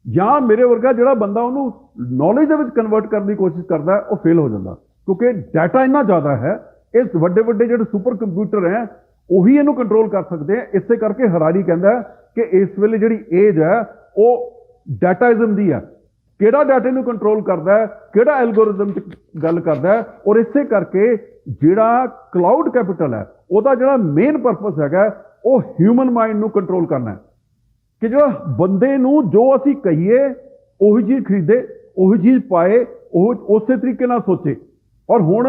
ਜਾਂ ਮੇਰੇ ਵਰਗਾ ਜਿਹੜਾ ਬੰਦਾ ਉਹਨੂੰ ਨੌਲੇਜ ਦੇ ਵਿੱਚ ਕਨਵਰਟ ਕਰਨ ਦੀ ਕੋਸ਼ਿਸ਼ ਕਰਦਾ ਉਹ ਫੇਲ ਹੋ ਜਾਂਦਾ। ਕਿਉਂਕਿ ਡਾਟਾ ਇੰਨਾ ਜ਼ਿਆਦਾ ਹੈ, ਇਸ ਵੱਡੇ ਵੱਡੇ ਜਿਹੜੇ ਸੁਪਰ ਕੰਪਿਊਟਰ ਹੈ, ਉਹੀ ਇਹਨੂੰ ਕੰਟਰੋਲ ਕਰ ਸਕਦੇ ਆ ਇਸੇ ਕਰਕੇ ਹਰਾਰੀ ਕਹਿੰਦਾ ਕਿ ਇਸ ਵੇਲੇ ਜਿਹੜੀ ਏਜ ਹੈ, ਉਹ ਡਾਟਾਇਜ਼ਮ ਦੀ ਹੈ। ਕਿਹੜਾ ਡਾਟੇ ਨੂੰ ਕੰਟਰੋਲ ਕਰਦਾ ਹੈ, ਕਿਹੜਾ ਐਲਗੋਰਿਜ਼ਮ ਚ ਗੱਲ ਕਰਦਾ ਹੈ ਔਰ ਇਸੇ ਕਰਕੇ ਜਿਹੜਾ ਕਲਾਊਡ ਕੈਪੀਟਲ ਹੈ, ਉਹਦਾ ਜਿਹੜਾ ਮੇਨ ਪਰਪਸ ਹੈਗਾ ਉਹ ਹਿਊਮਨ ਮਾਈਂਡ ਨੂੰ ਕੰਟਰੋਲ ਕਰਨਾ ਹੈ। ਕਿ ਜਿਹੜਾ ਬੰਦੇ ਨੂੰ ਜੋ ਅਸੀਂ ਕਹੀਏ, ਉਹੀ ਚੀਜ਼ ਖਰੀਦੇ, ਉਹੀ ਚੀਜ਼ ਪਾਏ, ਉਹ ਉਸੇ ਤਰੀਕੇ ਨਾਲ ਸੋਚੇ। ਔਰ ਹੁਣ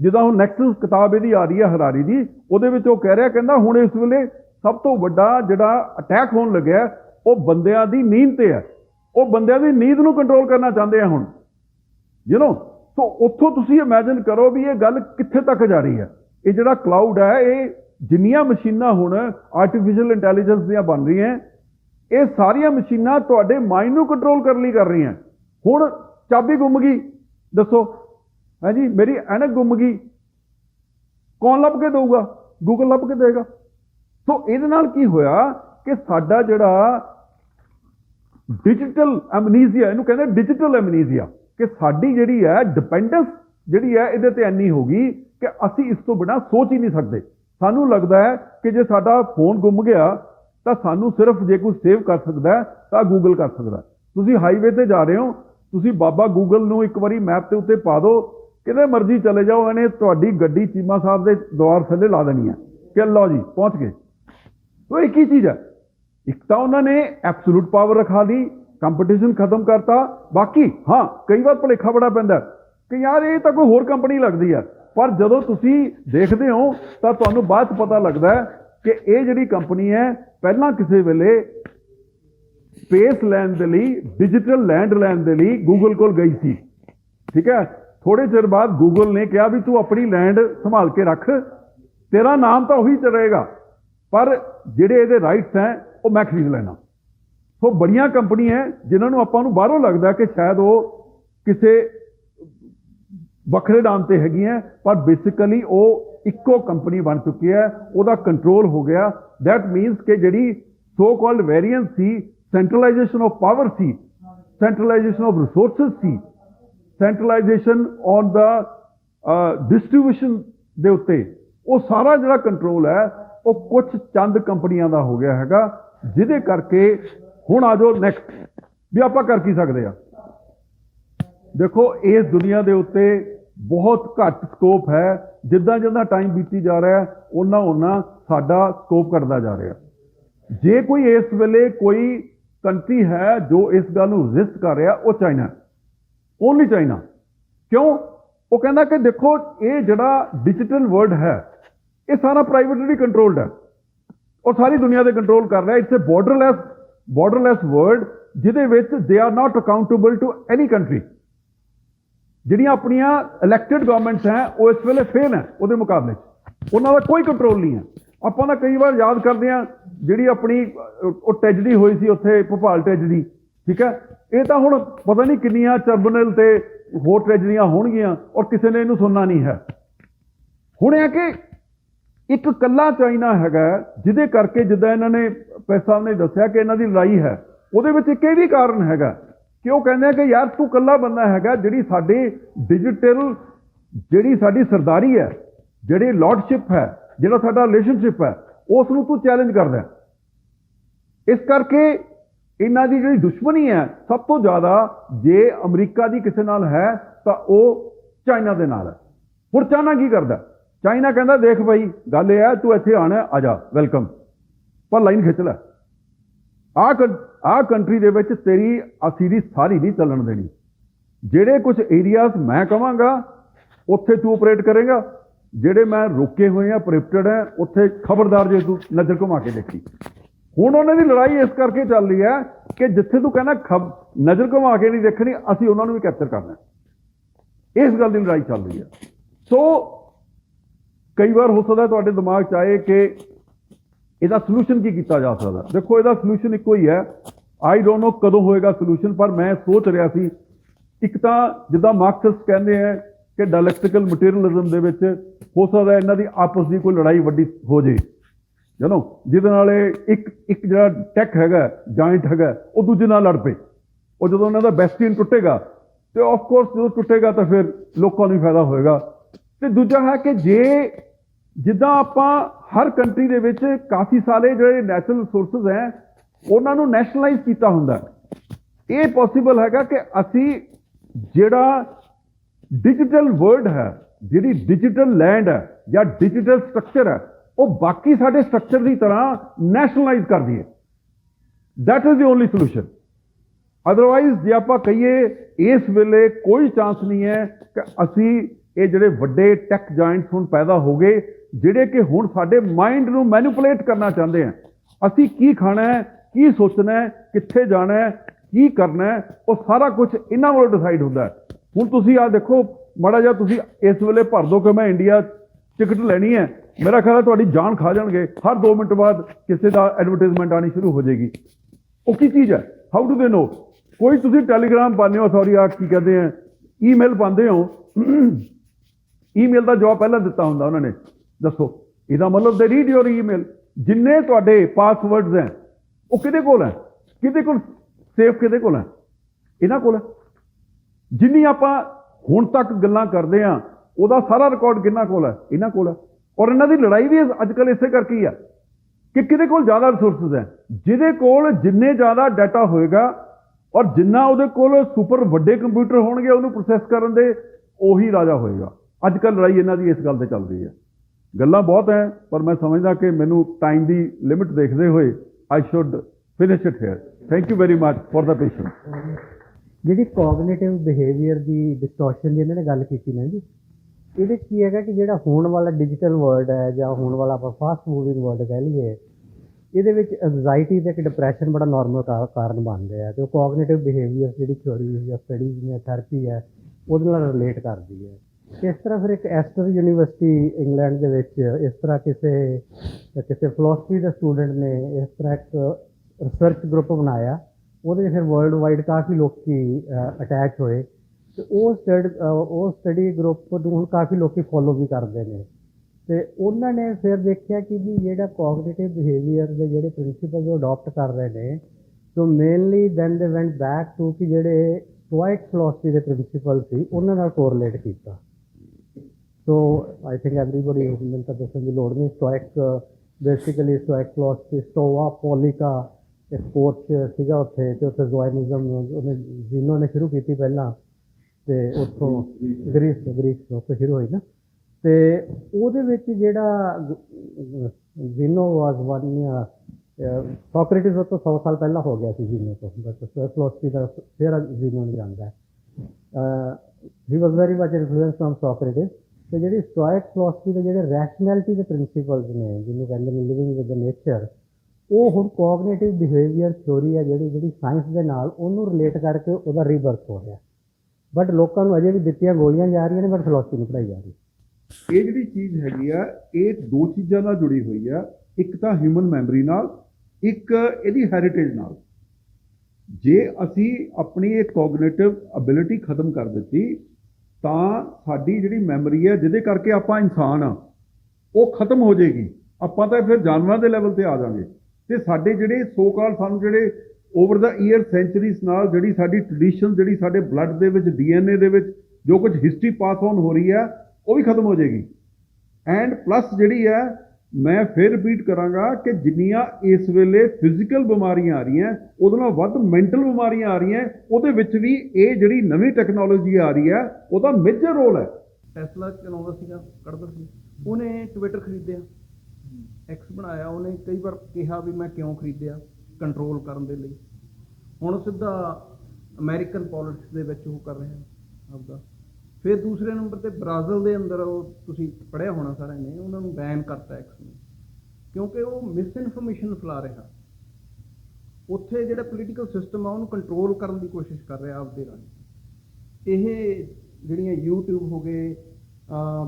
ਜਿੱਦਾਂ ਹੁਣ ਨੈਕਸਸ ਕਿਤਾਬ ਇਹਦੀ ਆ ਰਹੀ ਹੈ, ਹਰਾਰੀ ਦੀ, ਉਹਦੇ ਵਿੱਚ ਉਹ ਕਹਿ ਰਿਹਾ, ਕਹਿੰਦਾ ਹੁਣ ਇਸ ਵੇਲੇ ਸਭ ਤੋਂ ਵੱਡਾ ਜਿਹੜਾ ਅਟੈਕ ਹੋਣ ਲੱਗਿਆ, ਉਹ ਬੰਦਿਆਂ ਦੀ ਨੀਂਦ ਤੇ ਹੈ। ਉਹ ਬੰਦਿਆਂ ਦੀ ਨੀਂਦ ਨੂੰ ਕੰਟਰੋਲ ਕਰਨਾ ਚਾਹੁੰਦੇ ਆ ਹੁਣ। ਯੂ نو ਸੋ ਉੱਥੋਂ ਤੁਸੀਂ ਇਮੇਜਿਨ ਕਰੋ ਵੀ ਇਹ ਗੱਲ ਕਿੱਥੇ ਤੱਕ ਜਾ ਰਹੀ ਹੈ। ਇਹ ਜਿਹੜਾ ਕਲਾਊਡ ਹੈ, ਇਹ ਜਿੰਨੀਆਂ ਮਸ਼ੀਨਾਂ ਹੁਣ ਆਰਟੀਫੀਸ਼ੀਅਲ ਇੰਟੈਲੀਜੈਂਸ ਦੀਆਂ ਬਣ ਰਹੀਆਂ, ਇਹ ਸਾਰੀਆਂ ਮਸ਼ੀਨਾਂ ਤੁਹਾਡੇ ਮਾਈਂਡ ਨੂੰ ਕੰਟਰੋਲ ਕਰਨ ਲਈ ਕਰ ਰਹੀਆਂ। ਹੁਣ ਚਾਬੀ ਗੁੰਮ ਗਈ। ਦੱਸੋ। ਹਾਂਜੀ, ਮੇਰੀ ਐਨਕ ਗੁੰਮ ਗਈ। ਕੌਣ ਲੱਭ ਕੇ ਦੇਊਗਾ? ਗੂਗਲ ਲੱਭ ਕੇ ਦੇਗਾ ਸੋ ਇਹਦੇ ਨਾਲ ਕੀ ਹੋਇਆ ਕਿ ਸਾਡਾ ਜਿਹੜਾ ਡਿਜੀਟਲ ਐਮਨੀਜ਼ੀਆ ਇਹਨੂੰ ਕਹਿੰਦੇ ਡਿਜੀਟਲ ਐਮਨੀਜ਼ੀਆ ਕਿ ਸਾਡੀ ਜਿਹੜੀ ਹੈ ਡਿਪੈਂਡੈਂਸ ਜਿਹੜੀ ਹੈ ਇਹਦੇ ਤੇ ਇੰਨੀ ਹੋ ਗਈ ਕਿ ਅਸੀਂ ਇਸ ਤੋਂ ਬਿਨਾ ਸੋਚ ਹੀ ਨਹੀਂ ਸਕਦੇ। ਸਾਨੂੰ ਲੱਗਦਾ ਹੈ ਕਿ ਜੇ ਸਾਡਾ ਫੋਨ ਗੁੰਮ ਗਿਆ, ਤਾਂ ਸਾਨੂੰ ਸਿਰਫ ਜੇ ਕੋਈ ਸੇਵ ਕਰ ਸਕਦਾ ਤਾਂ ਗੂਗਲ ਕਰ ਸਕਦਾ ਤੁਸੀਂ ਹਾਈਵੇ ਤੇ ਜਾ ਰਹੇ ਹੋ, ਤੁਸੀਂ ਬਾਬਾ ਗੂਗਲ ਨੂੰ ਇੱਕ ਵਾਰੀ ਮੈਪ ਤੇ ਉੱਤੇ ਪਾ ਦਿਓ, ਕਿਤੇ ਮਰਜ਼ੀ ਚਲੇ ਜਾਓ, ਇਹਨੇ ਤੁਹਾਡੀ ਗੱਡੀ ਚੀਮਾ ਸਾਹਿਬ ਦੇ ਦੁਆਰ ਥੱਲੇ ਲਾ ਦੇਣੀ ਹੈ। ਕਿ ਲਓ ਜੀ, ਪਹੁੰਚ ਗਏ। ਉਹ ਇੱਕ ਹੀ ਚੀਜ਼ ਹੈ ਇੱਕ ਤਾਂ ਉਹਨਾਂ ਨੇ ਐਬਸੋਲੂਟ ਪਾਵਰ ਰਖਾ ਲਈ ਕੰਪੀਟੀਸ਼ਨ ਖਤਮ ਕਰਤਾ। ਬਾਕੀ, ਹਾਂ, ਕਈ ਵਾਰ ਭੁਲੇਖਾ ਬੜਾ ਪੈਂਦਾ ਕਿ ਯਾਰ ਇਹ ਤਾਂ ਕੋਈ ਹੋਰ ਕੰਪਨੀ ਲੱਗਦੀ ਹੈ। ਪਰ ਜਦੋਂ ਤੁਸੀਂ ਦੇਖਦੇ ਹੋ, ਤਾਂ ਤੁਹਾਨੂੰ ਬਾਅਦ 'ਚ ਪਤਾ ਲੱਗਦਾ ਕਿ ਇਹ ਜਿਹੜੀ ਕੰਪਨੀ ਹੈ, ਪਹਿਲਾਂ ਕਿਸੇ ਵੇਲੇ ਸਪੇਸ ਲੈਣ ਦੇ ਲਈ ਡਿਜੀਟਲ ਲੈਂਡ ਲੈਣ ਦੇ ਲਈ ਗੂਗਲ ਕੋਲ ਗਈ ਸੀ। ਠੀਕ ਹੈ? ਥੋੜੇ ਚਿਰ ਬਾਅਦ ਗੂਗਲ ਨੇ ਕਿਹਾ ਵੀ ਤੂੰ ਆਪਣੀ ਲੈਂਡ ਸੰਭਾਲ ਕੇ ਰੱਖ। ਤੇਰਾ ਨਾਮ ਤਾਂ ਉਹੀ ਚ ਪਰ ਜਿਹੜੇ ਇਹਦੇ ਰਾਈਟਸ ਹੈ ਉਹ ਮੈਂ ਖਰੀਦ ਲੈਣਾ ਸੋ ਬੜੀਆਂ ਕੰਪਨੀਆਂ ਹੈ, ਜਿਨ੍ਹਾਂ ਨੂੰ ਆਪਾਂ ਨੂੰ ਬਾਹਰੋਂ ਲੱਗਦਾ ਕਿ ਸ਼ਾਇਦ ਉਹ ਕਿਸੇ ਵੱਖਰੇ ਨਾਮ ਤੇ ਹੈਗੀਆਂ ਪਰ ਬੇਸਿਕਲੀ ਉਹ ਇੱਕੋ ਕੰਪਨੀ ਬਣ ਚੁੱਕੀ ਹੈ, ਉਹਦਾ ਕੰਟਰੋਲ ਹੋ ਗਿਆ। ਦੈਟ ਮੀਨਸ ਕਿ ਜਿਹੜੀ ਸੋ ਕਾਲਡ ਵੇਰੀਐਂਸ ਸੀ ਸੈਂਟਰਲਾਈਜੇਸ਼ਨ ਆਫ ਪਾਵਰ ਸੀ ਸੈਂਟਰਲਾਈਜੇਸ਼ਨ ਆਫ ਰਿਸੋਰਸਸ ਸੀ ਸੈਂਟਰਲਾਈਜੇਸ਼ਨ ਔਨ ਦਾ ਡਿਸਟ੍ਰੀਬਿਊਸ਼ਨ ਦੇ ਉੱਤੇ, ਉਹ ਸਾਰਾ ਜਿਹੜਾ ਕੰਟਰੋਲ ਹੈ, ਉਹ ਕੁਝ ਚੰਦ ਕੰਪਨੀਆਂ ਦਾ ਹੋ ਗਿਆ ਹੈਗਾ। ਜਿਹਦੇ ਕਰਕੇ ਹੁਣ ਆ ਜਾਓ ਨੈਕਸਟ ਵੀ ਆਪਾਂ ਕਰ ਕੀ ਸਕਦੇ ਆ? ਦੇਖੋ ਇਸ ਦੁਨੀਆ ਦੇ ਉੱਤੇ ਬਹੁਤ ਘੱਟ ਸਕੋਪ ਹੈ। ਜਿੱਦਾਂ ਜਿੱਦਾਂ ਟਾਈਮ ਬੀਤੀ ਜਾ ਰਿਹਾ ਹੈ ਉਹਨਾਂ ਉਹਨਾਂ ਸਾਡਾ ਸਕੋਪ ਘਟਦਾ ਜਾ ਰਿਹਾ। ਜੇ ਕੋਈ ਇਸ ਵੇਲੇ ਕੋਈ ਕੰਟਰੀ ਹੈ ਜੋ ਇਸ ਗੱਲ ਨੂੰ ਰੈਜ਼ਿਸਟ ਕਰ ਰਿਹਾ, ਉਹ ਚਾਈਨਾ ਓਨਲੀ ਚਾਈਨਾ। ਕਿਉਂ? ਉਹ ਕਹਿੰਦਾ ਕਿ ਦੇਖੋ, ਇਹ ਜਿਹੜਾ ਡਿਜੀਟਲ ਵਰਲਡ ਹੈ, ਇਹ ਸਾਰਾ ਪ੍ਰਾਈਵੇਟਲੀ ਕੰਟਰੋਲਡ ਹੈ। ਔਰ ਸਾਰੀ ਦੁਨੀਆ ਦੇ ਕੰਟਰੋਲ ਕਰ ਰਿਹਾ ਇਟਸ ਅ ਬਾਰਡਰਲੈਸ ਬਾਰਡਰਲੈਸ ਵਰਲਡ ਜਿਹਦੇ ਵਿੱਚ they are not accountable to any country ਜਿਹੜੀਆਂ ਆਪਣੀਆਂ ਇਲੈਕਟਿਡ ਗਵਰਨਮੈਂਟਸ ਹੈ, ਉਹ ਇਸ ਵੇਲੇ ਫੇਲ ਹੈ ਉਹਦੇ ਮੁਕਾਬਲੇ 'ਚ। ਉਹਨਾਂ ਦਾ ਕੋਈ ਕੰਟਰੋਲ ਨਹੀਂ ਹੈ। ਆਪਾਂ ਤਾਂ ਕਈ ਵਾਰ ਯਾਦ ਕਰਦੇ ਹਾਂ, ਜਿਹੜੀ ਆਪਣੀ, ਉਹ ਟ੍ਰੈਜਡੀ ਹੋਈ ਸੀ ਉੱਥੇ, ਭੋਪਾਲ ਟ੍ਰੈਜਡੀ ਠੀਕ ਹੈ? ਇਹ ਤਾਂ ਹੁਣ ਪਤਾ ਨਹੀਂ ਕਿੰਨੀਆਂ ਟਰਬਨਲ ਤੇ ਹੋਰ ਟ੍ਰੈਜਡੀਆਂ ਹੋਣਗੀਆਂ ਔਰ ਕਿਸੇ ਨੇ ਇਹਨੂੰ ਸੁਣਨਾ ਨਹੀਂ ਹੈ। ਹੁਣ ਇਹ ਕਿ ਇੱਕ ਕੱਲਾ ਚਾਈਨਾ ਹੈਗਾ, ਜਿਹਦੇ ਕਰਕੇ ਜਿੱਦਾਂ ਇਹਨਾਂ ਨੇ ਪੈਸਾ ਨੇ ਦੱਸਿਆ ਕਿ ਇਹਨਾਂ ਦੀ ਲੜਾਈ ਹੈ, ਉਹਦੇ ਵਿੱਚ ਇੱਕ ਇਹ ਵੀ ਕਾਰਨ ਹੈਗਾ ਕਿ ਉਹ ਕਹਿੰਦੇ ਆ ਕਿ ਯਾਰ ਤੂੰ ਕੱਲਾ ਬੰਦਾ ਹੈਗਾ, ਜਿਹੜੀ ਸਾਡੀ ਡਿਜੀਟਲ ਜਿਹੜੀ ਸਾਡੀ ਸਰਦਾਰੀ ਹੈ, ਜਿਹੜੀ ਲਾਰਡਸ਼ਿਪ ਹੈ, ਜਿਹੜਾ ਸਾਡਾ ਰਿਲੇਸ਼ਨਸ਼ਿਪ ਹੈ ਉਸ ਨੂੰ ਤੂੰ ਚੈਲੰਜ ਕਰਦਾ ਇਸ ਕਰਕੇ ਇਹਨਾਂ ਦੀ ਜਿਹੜੀ ਦੁਸ਼ਮਣੀ ਹੈ, ਸਭ ਤੋਂ ਜ਼ਿਆਦਾ ਜੇ ਅਮਰੀਕਾ ਦੀ ਕਿਸੇ ਨਾਲ ਹੈ, ਤਾਂ ਉਹ ਚਾਈਨਾ ਦੇ ਨਾਲ ਹੈ। ਹੁਣ ਚਾਈਨਾ ਕੀ ਕਰਦਾ? ਚਾਈਨਾ ਕਹਿੰਦਾ, ਦੇਖ ਭਾਈ, ਗੱਲ ਇਹ ਹੈ, ਤੂੰ ਇੱਥੇ ਆਣਾ ਆ ਜਾ ਵੈਲਕਮ ਪਰ ਲਾਈਨ ਖਿੱਚ ਲੈ। ਆ ਆ ਕੰਟਰੀ ਦੇ ਵਿੱਚ ਤੇਰੀ ਅਸੀਂ ਦੀ ਸਾਰੀ ਨਹੀਂ ਚੱਲਣ ਦੇਣੀ। ਜਿਹੜੇ ਕੁਝ ਏਰੀਆਜ਼ ਮੈਂ ਕਹਾਂਗਾ ਉੱਥੇ ਤੂੰ ਆਪਰੇਟ ਕਰੇਗਾ। ਜਿਹੜੇ ਮੈਂ ਰੋਕੇ ਹੋਏ ਆ ਪ੍ਰਿਪਟਡ ਹੈ, ਉੱਥੇ ਖਬਰਦਾਰ ਜੇ ਤੂੰ ਨਜ਼ਰ ਘੁਮਾ ਕੇ ਦੇਖੀ। ਹੁਣ ਉਹਨਾਂ ਦੀ ਲੜਾਈ ਇਸ ਕਰਕੇ ਚੱਲ ਰਹੀ ਹੈ ਕਿ ਜਿੱਥੇ ਤੂੰ ਕਹਿੰਦਾ ਖਬ, ਨਜ਼ਰ ਘੁਮਾ ਕੇ ਨਹੀਂ ਦੇਖਣੀ, ਅਸੀਂ ਉਹਨਾਂ ਨੂੰ ਵੀ ਕੈਪਚਰ ਕਰਨਾ ਇਸ ਗੱਲ ਦੀ ਲੜਾਈ ਚੱਲ ਰਹੀ ਹੈ। ਸੋ ਕਈ ਵਾਰ ਹੋ ਸਕਦਾ ਤੁਹਾਡੇ ਦਿਮਾਗ 'ਚ ਆਏ ਕਿ ਇਹਦਾ ਸੋਲੂਸ਼ਨ ਕੀ ਕੀਤਾ ਜਾ ਸਕਦਾ। ਦੇਖੋ, ਇਹਦਾ ਸੋਲੂਸ਼ਨ ਇੱਕੋ ਹੀ ਹੈ। ਆਈ ਡੋਨਟ ਨੋ ਕਦੋਂ ਹੋਏਗਾ ਸੋਲੂਸ਼ਨ ਪਰ ਮੈਂ ਸੋਚ ਰਿਹਾ ਸੀ, ਇੱਕ ਤਾਂ ਜਿੱਦਾਂ ਮਾਰਕਸਿਸਟ ਕਹਿੰਦੇ ਆ ਕਿ ਡਾਇਲੈਕਟ੍ਰੀਕਲ ਮਟੀਰੀਅਲਿਜ਼ਮ ਦੇ ਵਿੱਚ ਹੋ ਸਕਦਾ ਇਹਨਾਂ ਦੀ ਆਪਸ ਦੀ ਕੋਈ ਲੜਾਈ ਵੱਡੀ ਹੋ ਜੇ। ਯੂ ਜਿਹਦੇ ਨਾਲ ਇਹ ਇੱਕ ਇੱਕ ਜਿਹੜਾ ਟੈਕ ਹੈਗਾ ਜਾਇੰਟ ਹੈਗਾ, ਉਹ ਦੂਜੇ ਨਾਲ ਲੜ ਪਏ। ਉਹ ਜਦੋਂ ਉਹਨਾਂ ਦਾ ਬੈਸਟੀਨ ਟੁੱਟੇਗਾ, ਤੇ ਆਫ ਕੋਰਸ ਜਦੋਂ ਟੁੱਟੇਗਾ ਤਾਂ ਫਿਰ ਲੋਕਾਂ ਨੂੰ ਹੀ ਫਾਇਦਾ ਹੋਏਗਾ। ਤੇ ਦੂਜਾ ਹੈ ਕਿ ਜੇ ਜਿੱਦਾਂ ਆਪਾਂ ਹਰ ਕੰਟਰੀ ਦੇ ਵਿੱਚ ਕਾਫੀ ਸਾਰੇ ਜਿਹੜੇ ਨੈਚੁਰਲ ਰਿਸੋਰਸਸ ਹੈ, ਉਹਨਾਂ ਨੂੰ ਨੈਸ਼ਨਲਾਈਜ਼ ਕੀਤਾ ਹੁੰਦਾ ਇਹ ਪੋਸੀਬਲ ਹੈਗਾ ਕਿ ਅਸੀਂ ਜਿਹੜਾ ਡਿਜੀਟਲ ਵਰਲਡ ਹੈ, ਜਿਹੜੀ ਡਿਜੀਟਲ ਲੈਂਡ ਹੈ ਜਾਂ ਡਿਜੀਟਲ ਸਟਰਕਚਰ ਹੈ, ਉਹ ਬਾਕੀ ਸਾਡੇ ਸਟਰਕਚਰ ਦੀ ਤਰ੍ਹਾਂ ਨੈਸ਼ਨਲਾਈਜ਼ ਕਰ ਦਈਏ। That is the only solution otherwise ਜੇ ਆਪਾਂ ਕਹੀਏ ਇਸ ਵੇਲੇ ਕੋਈ ਚਾਂਸ ਨਹੀਂ ਹੈ ਕਿ ਅਸੀਂ ਇਹ ਜਿਹੜੇ ਵੱਡੇ ਟੈਕ ਜਾਇੰਟਸ ਹੁਣ ਪੈਦਾ ਹੋ ਗਏ, ਜਿਹੜੇ ਕਿ ਹੁਣ ਸਾਡੇ ਮਾਈਂਡ ਨੂੰ ਮੈਨੂਪੂਲੇਟ ਕਰਨਾ ਚਾਹੁੰਦੇ ਆ। ਅਸੀਂ ਕੀ ਖਾਣਾ ਹੈ, ਕੀ ਸੋਚਣਾ ਹੈ, ਕਿੱਥੇ ਜਾਣਾ ਹੈ, ਕੀ ਕਰਨਾ ਹੈ, ਉਹ ਸਾਰਾ ਕੁਝ ਇਹਨਾਂ ਵੱਲੋਂ ਡਿਸਾਈਡ ਹੁੰਦਾ ਹੈ। ਹੁਣ ਤੁਸੀਂ ਆ ਦੇਖੋ, ਮਾੜਾ ਜਿਹਾ ਤੁਸੀਂ ਇਸ ਵੇਲੇ ਭਰ ਦੋ ਕਿ ਮੈਂ ਇੰਡੀਆ ਟਿਕਟ ਲੈਣੀ ਹੈ। ਮੇਰਾ ਖਿਆਲ ਹੈ ਤੁਹਾਡੀ ਜਾਨ ਖਾ ਜਾਣਗੇ। ਹਰ 2 ਮਿੰਟ ਬਾਅਦ ਕਿਸੇ ਦਾ ਐਡਵਰਟਾਈਜ਼ਮੈਂਟ ਆਣੀ ਸ਼ੁਰੂ ਹੋ ਜਾਏਗੀ। ਉਹ ਕੀ ਚੀਜ਼ ਹੈ? ਹਾਊ ਡੂ ਦੇ ਨੋ ਕੋਈ ਤੁਸੀਂ ਟੈਲੀਗ੍ਰਾਮ ਪਾਉਂਦੇ ਹੋ ਸੌਰੀ ਆ ਕੀ ਕਹਿੰਦੇ ਆ? ਈਮੇਲ ਪਾਉਂਦੇ ਹੋ। ਈਮੇਲ ਦਾ ਜਵਾਬ ਪਹਿਲਾਂ ਦਿੱਤਾ ਹੁੰਦਾ ਉਹਨਾਂ ਨੇ। ਦੱਸੋ, ਇਹਦਾ ਮਤਲਬ ਦੇ ਰੀਡ ਯੋਰ ਈਮੇਲ ਜਿੰਨੇ ਤੁਹਾਡੇ ਪਾਸਵਰਡਸ ਹੈ, ਉਹ ਕਿਹਦੇ ਕੋਲ ਹੈ? ਕਿਹਦੇ ਕੋਲ? ਸੇਫ ਕਿਹਦੇ ਕੋਲ ਹੈ? ਇਹਨਾਂ ਕੋਲ ਹੈ। ਜਿੰਨੀ ਆਪਾਂ ਹੁਣ ਤੱਕ ਗੱਲਾਂ ਕਰਦੇ ਆ ਉਹਦਾ ਸਾਰਾ ਰਿਕਾਰਡ ਕਿਹਨਾਂ ਕੋਲ ਹੈ? ਇਹਨਾਂ ਕੋਲ ਹੈ। ਔਰ ਇਹਨਾਂ ਦੀ ਲੜਾਈ ਵੀ ਅੱਜ ਕੱਲ ਇਸੇ ਕਰਕੇ ਹੀ ਆ ਕਿ ਕਿਹਦੇ ਕੋਲ ਜ਼ਿਆਦਾ ਰਿਸੋਰਸਸ ਹੈ? ਜਿਹਦੇ ਕੋਲ ਜਿੰਨੇ ਜ਼ਿਆਦਾ ਡਾਟਾ ਹੋਏਗਾ, ਔਰ ਜਿੰਨਾ ਉਹਦੇ ਕੋਲ ਸੁਪਰ ਵੱਡੇ ਕੰਪਿਊਟਰ ਹੋਣਗੇ, ਉਹਨੂੰ ਪ੍ਰੋਸੈਸ ਕਰਨ ਦੇ, ਉਹੀ ਰਾਜਾ ਹੋਏਗਾ। ਅੱਜ ਕੱਲ੍ਹ ਲੜਾਈ ਇਹਨਾਂ ਦੀ ਇਸ ਗੱਲ ਤੇ ਚੱਲ ਰਹੀ ਹੈ ਗੱਲਾਂ ਬਹੁਤ ਹੈ ਪਰ ਮੈਂ ਸਮਝਦਾ ਕਿ ਮੈਨੂੰ ਟਾਈਮ ਦੀ ਲਿਮਿਟ ਦੇਖਦੇ ਹੋਏ I should finish it here thank you very much for the patience ਜਿਹੜੀ ਕੋਗਨੀਟਿਵ ਬਿਹੇਵੀਅਰ ਦੀ ਡਿਸਟੋਰਸ਼ਨ ਦੀ ਇਹਨਾਂ ਨੇ ਗੱਲ ਕੀਤੀ ਨਾ ਜੀ, ਇਹਦੇ 'ਚ ਕੀ ਹੈਗਾ ਕਿ ਜਿਹੜਾ ਹੋਣ ਵਾਲਾ ਡਿਜੀਟਲ ਵਰਲਡ ਹੈ ਜਾਂ ਹੋਣ ਵਾਲਾ ਆਪਾਂ ਫਾਸਟ ਮੂਵਿੰਗ ਵਰਲਡ ਕਹਿ ਲਈਏ, ਇਹਦੇ ਵਿੱਚ ਐਂਜ਼ਾਈਟੀ ਤੇ ਇੱਕ ਡਿਪਰੈਸ਼ਨ ਬੜਾ ਨਾਰਮਲ ਕਾਰਨ ਬਣ ਰਿਹਾ ਤੇ ਉਹ ਕੋਗਨੀਟਿਵ ਬਿਹੇਵੀਅਰ ਜਿਹੜੀ ਥਿਉਰੀ ਜਾਂ ਸਟੱਡੀਜ਼ ਨੇ ਥੈਰੇਪੀ ਹੈ, ਉਹਦੇ ਨਾਲ ਰਿਲੇਟ ਕਰਦੀ ਹੈ। ਇਸ ਤਰ੍ਹਾਂ ਫਿਰ ਇੱਕ ਐਸਟਰ ਯੂਨੀਵਰਸਿਟੀ ਇੰਗਲੈਂਡ ਦੇ ਵਿੱਚ ਇਸ ਤਰ੍ਹਾਂ ਕਿਸੇ ਕਿਸੇ ਫਿਲਾਸਫੀ ਦਾ ਸਟੂਡੈਂਟ ਨੇ ਇਸ ਤਰ੍ਹਾਂ ਇੱਕ ਰਿਸਰਚ ਗਰੁੱਪ ਬਣਾਇਆ, ਉਹਦੇ 'ਚ ਫਿਰ ਵਰਲਡ ਵਾਈਡ ਕਾਫੀ ਲੋਕੀ ਅਟੈਚ ਹੋਏ ਤੇ ਉਹ ਸਟੱਡ ਉਹ ਸਟੱਡੀ ਗਰੁੱਪ ਨੂੰ ਹੁਣ ਕਾਫੀ ਲੋਕੀ ਫੋਲੋ ਵੀ ਕਰਦੇ ਨੇ। ਤੇ ਉਹਨਾਂ ਨੇ ਫਿਰ ਦੇਖਿਆ ਕਿ ਵੀ ਜਿਹੜਾ ਕੋਗਨੀਟਿਵ ਬਿਹੇਵੀਅਰ ਦੇ ਜਿਹੜੇ ਪ੍ਰਿੰਸੀਪਲਸ ਉਹ ਅਡਾਪਟ ਕਰ ਰਹੇ ਨੇ ਸੋ ਮੇਨਲੀ ਦੈਨ ਦੇ ਵੈਂਟ ਬੈਕ ਟੂ ਕਿ ਜਿਹੜੇ ਸਟੋਇਕ ਫਿਲਾਸਫੀ ਦੇ ਪ੍ਰਿੰਸੀਪਲ ਸੀ, ਉਹਨਾਂ ਨਾਲ ਕੋਰਿਲੇਟ ਕੀਤਾ। ਸੋ ਆਈ ਥਿੰਕ ਐਵਰੀਬਾਡੀ ਮੈਨੂੰ ਤਾਂ ਦੱਸਣ ਦੀ ਲੋੜ ਨਹੀਂ stoic basically stoic philosophy Stoa ਪੋਲਿਕਾ ਇੱਕ ਕੋਰਸ ਸੀਗਾ ਉੱਥੇ, ਤੇ ਉੱਥੇ ਜ਼ੋਇਨਿਜ਼ਮ ਉਹਨੇ ਜ਼ੀਨੋ ਨੇ ਸ਼ੁਰੂ ਕੀਤੀ ਪਹਿਲਾਂ, ਤੇ ਉੱਥੋਂ ਗ੍ਰੀਸ ਤੋਂ ਗ੍ਰੀਸ ਤੋਂ ਉੱਥੋਂ ਸ਼ੁਰੂ ਹੋਈ ਨਾ। ਤੇ ਉਹਦੇ ਵਿੱਚ ਜਿਹੜਾ ਜ਼ੀਨੋ ਵਾਸ ਵਨ ਸੋਕਰੇਟਿਸ ਉਹ ਤੋਂ 100 ਸਾਲ ਪਹਿਲਾਂ ਹੋ ਗਿਆ ਸੀ ਜ਼ੀਨੋ ਤੋਂ ਬਟ ਫਿਲਾਸਫੀ ਦਾ ਫਿਰ ਜ਼ੀਨੋ ਨਹੀਂ ਜਾਂਦਾ ਹੈ। He was very much influence from Socrates ਤੇ ਜਿਹੜੀ ਸਟੋਇਕ ਫਿਲਾਸਫੀ ਦੇ ਜਿਹੜੇ ਰੈਸ਼ਨੈਲਿਟੀ ਦੇ ਪ੍ਰਿੰਸੀਪਲਸ ਨੇ, ਜਿਹਨੂੰ ਕਹਿੰਦੇ ਨੇ ਲਿਵਿੰਗ ਵਿਦ ਦ ਨੇਚਰ ਉਹ ਹੁਣ ਕੋਗਨੀਟਿਵ ਬਿਹੇਵੀਅਰ ਥਿਉਰੀ ਹੈ ਜਿਹੜੀ ਜਿਹੜੀ ਸਾਇੰਸ ਦੇ ਨਾਲ ਉਹਨੂੰ ਰਿਲੇਟ ਕਰਕੇ ਉਹਦਾ ਰੀਬਰਥ ਹੋ ਰਿਹਾ। ਬਟ ਲੋਕਾਂ ਨੂੰ ਅਜੇ ਵੀ ਦਿੱਤੀਆਂ ਗੋਲੀਆਂ ਜਾ ਰਹੀਆਂ ਨੇ ਬਟ ਫਿਲਾਸਫੀ ਨਹੀਂ ਪੜਾਈ ਜਾ ਰਹੀ ਇਹ ਜਿਹੜੀ ਚੀਜ਼ ਹੈਗੀ ਆ, ਇਹ ਦੋ ਚੀਜ਼ਾਂ ਨਾਲ ਜੁੜੀ ਹੋਈ ਆ। ਇੱਕ ਤਾਂ ਹਿਊਮਨ ਮੈਮਰੀ ਨਾਲ, ਇੱਕ ਇਹਦੀ ਹੈਰੀਟੇਜ ਨਾਲ। ਜੇ ਅਸੀਂ ਆਪਣੀ ਇਹ ਕੋਗਨੀਟਿਵ ਅਬਿਲਿਟੀ ਖਤਮ ਕਰ ਦਿੱਤੀ ਤਾਂ ਸਾਡੀ ਜਿਹੜੀ ਮੈਮਰੀ ਹੈ, ਜਿਹਦੇ ਕਰਕੇ ਆਪਾਂ ਇਨਸਾਨ ਆ ਉਹ ਖਤਮ ਹੋ ਜਾਏਗੀ। ਆਪਾਂ ਤਾਂ ਫਿਰ ਜਾਨਵਰਾਂ ਦੇ ਲੈਵਲ ਤੇ ਆ ਜਾਵਾਂਗੇ। ਤੇ ਸਾਡੇ ਜਿਹੜੇ ਸੋ ਕਾਲ ਸਾਨੂੰ ਜਿਹੜੇ ਓਵਰ ਦਾ ਈਅਰ ਸੈਂਚਰੀਜ਼ ਨਾਲ ਜਿਹੜੀ ਸਾਡੀ ਟ੍ਰੈਡੀਸ਼ਨ ਜਿਹੜੀ ਸਾਡੇ ਬਲੱਡ ਦੇ ਵਿੱਚ ਡੀਐਨਏ ਦੇ ਵਿੱਚ ਜੋ ਕੁਝ ਹਿਸਟਰੀ ਪਾਸ ਔਨ ਹੋ ਰਹੀ ਹੈ, ਉਹ ਵੀ ਖਤਮ ਹੋ ਜਾਏਗੀ। ਐਂਡ ਪਲੱਸ ਜਿਹੜੀ ਹੈ ਮੈਂ ਫਿਰ ਰਿਪੀਟ ਕਰਾਂਗਾ ਕਿ ਜਿੰਨੀਆਂ ਇਸ ਵੇਲੇ ਫਿਜ਼ੀਕਲ ਬਿਮਾਰੀਆਂ ਆ ਰਹੀਆਂ, ਉਹਦੇ ਨਾਲ ਵੱਧ ਮੈਂਟਲ ਬਿਮਾਰੀਆਂ ਆ ਰਹੀਆਂ, ਉਹਦੇ ਵਿੱਚ ਵੀ ਇਹ ਜਿਹੜੀ ਨਵੀਂ ਟੈਕਨੋਲੋਜੀ ਆ ਰਹੀ ਹੈ, ਉਹਦਾ ਮੇਜਰ ਰੋਲ ਹੈ। ਟੈਸਲਾ ਚਲਾਉਂਦਾ ਸੀਗਾ, ਕੱਢਦਾ ਸੀ। ਉਹਨੇ ਟਵਿੱਟਰ ਖਰੀਦਿਆ। ਐਕਸ ਬਣਾਇਆ, ਉਹਨੇ ਕਈ ਵਾਰ ਕਿਹਾ ਵੀ ਮੈਂ ਕਿਉਂ ਖਰੀਦਿਆ ਕੰਟਰੋਲ ਕਰਨ ਦੇ ਲਈ। ਹੁਣ ਸਿੱਧਾ ਅਮਰੀਕਨ ਪੋਲਿਟਿਕਸ ਦੇ ਵਿੱਚ ਉਹ ਕਰ ਰਿਹਾ ਆਪਦਾ। ਫਿਰ ਦੂਸਰੇ ਨੰਬਰ ਤੇ ਬ੍ਰਾਜ਼ੀਲ ਦੇ ਅੰਦਰ ਉਹ ਤੁਸੀਂ ਪੜਿਆ ਹੋਣਾ ਸਾਰਿਆਂ ਨੇ, ਉਹਨਾਂ ਨੂੰ ਬੈਨ ਕਰਤਾ ਐਕਸ ਨੂੰ ਕਿਉਂਕਿ ਉਹ ਮਿਸ ਇਨਫੋਰਮੇਸ਼ਨ ਫੈਲਾ ਰਿਹਾ ਉੱਥੇ ਜਿਹੜਾ ਪੋਲੀਟੀਕਲ ਸਿਸਟਮ ਆ, ਉਹਨੂੰ ਕੰਟਰੋਲ ਕਰਨ ਦੀ ਕੋਸ਼ਿਸ਼ ਕਰ ਰਿਹਾ ਆਪਦੇ ਰਾਹੀਂ। ਇਹ ਜਿਹੜੀਆਂ YouTube ਹੋ ਗਏ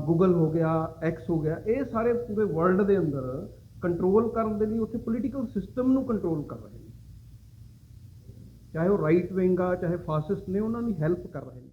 ਗੂਗਲ ਹੋ ਗਿਆ ਐਕਸ ਹੋ ਗਿਆ, ਇਹ ਸਾਰੇ ਪੂਰੇ ਵਰਲਡ ਦੇ ਅੰਦਰ ਕੰਟਰੋਲ ਕਰਨ ਦੇ ਲਈ ਉੱਥੇ ਪੋਲੀਟੀਕਲ ਸਿਸਟਮ ਨੂੰ ਕੰਟਰੋਲ ਕਰ ਰਹੇ ਨੇ। ਚਾਹੇ ਉਹ ਰਾਈਟ ਵਿੰਗ ਆ, ਚਾਹੇ ਫਾਸਿਸਟ ਨੇ, ਉਹਨਾਂ ਦੀ ਹੈਲਪ ਕਰ ਰਹੇ ਨੇ।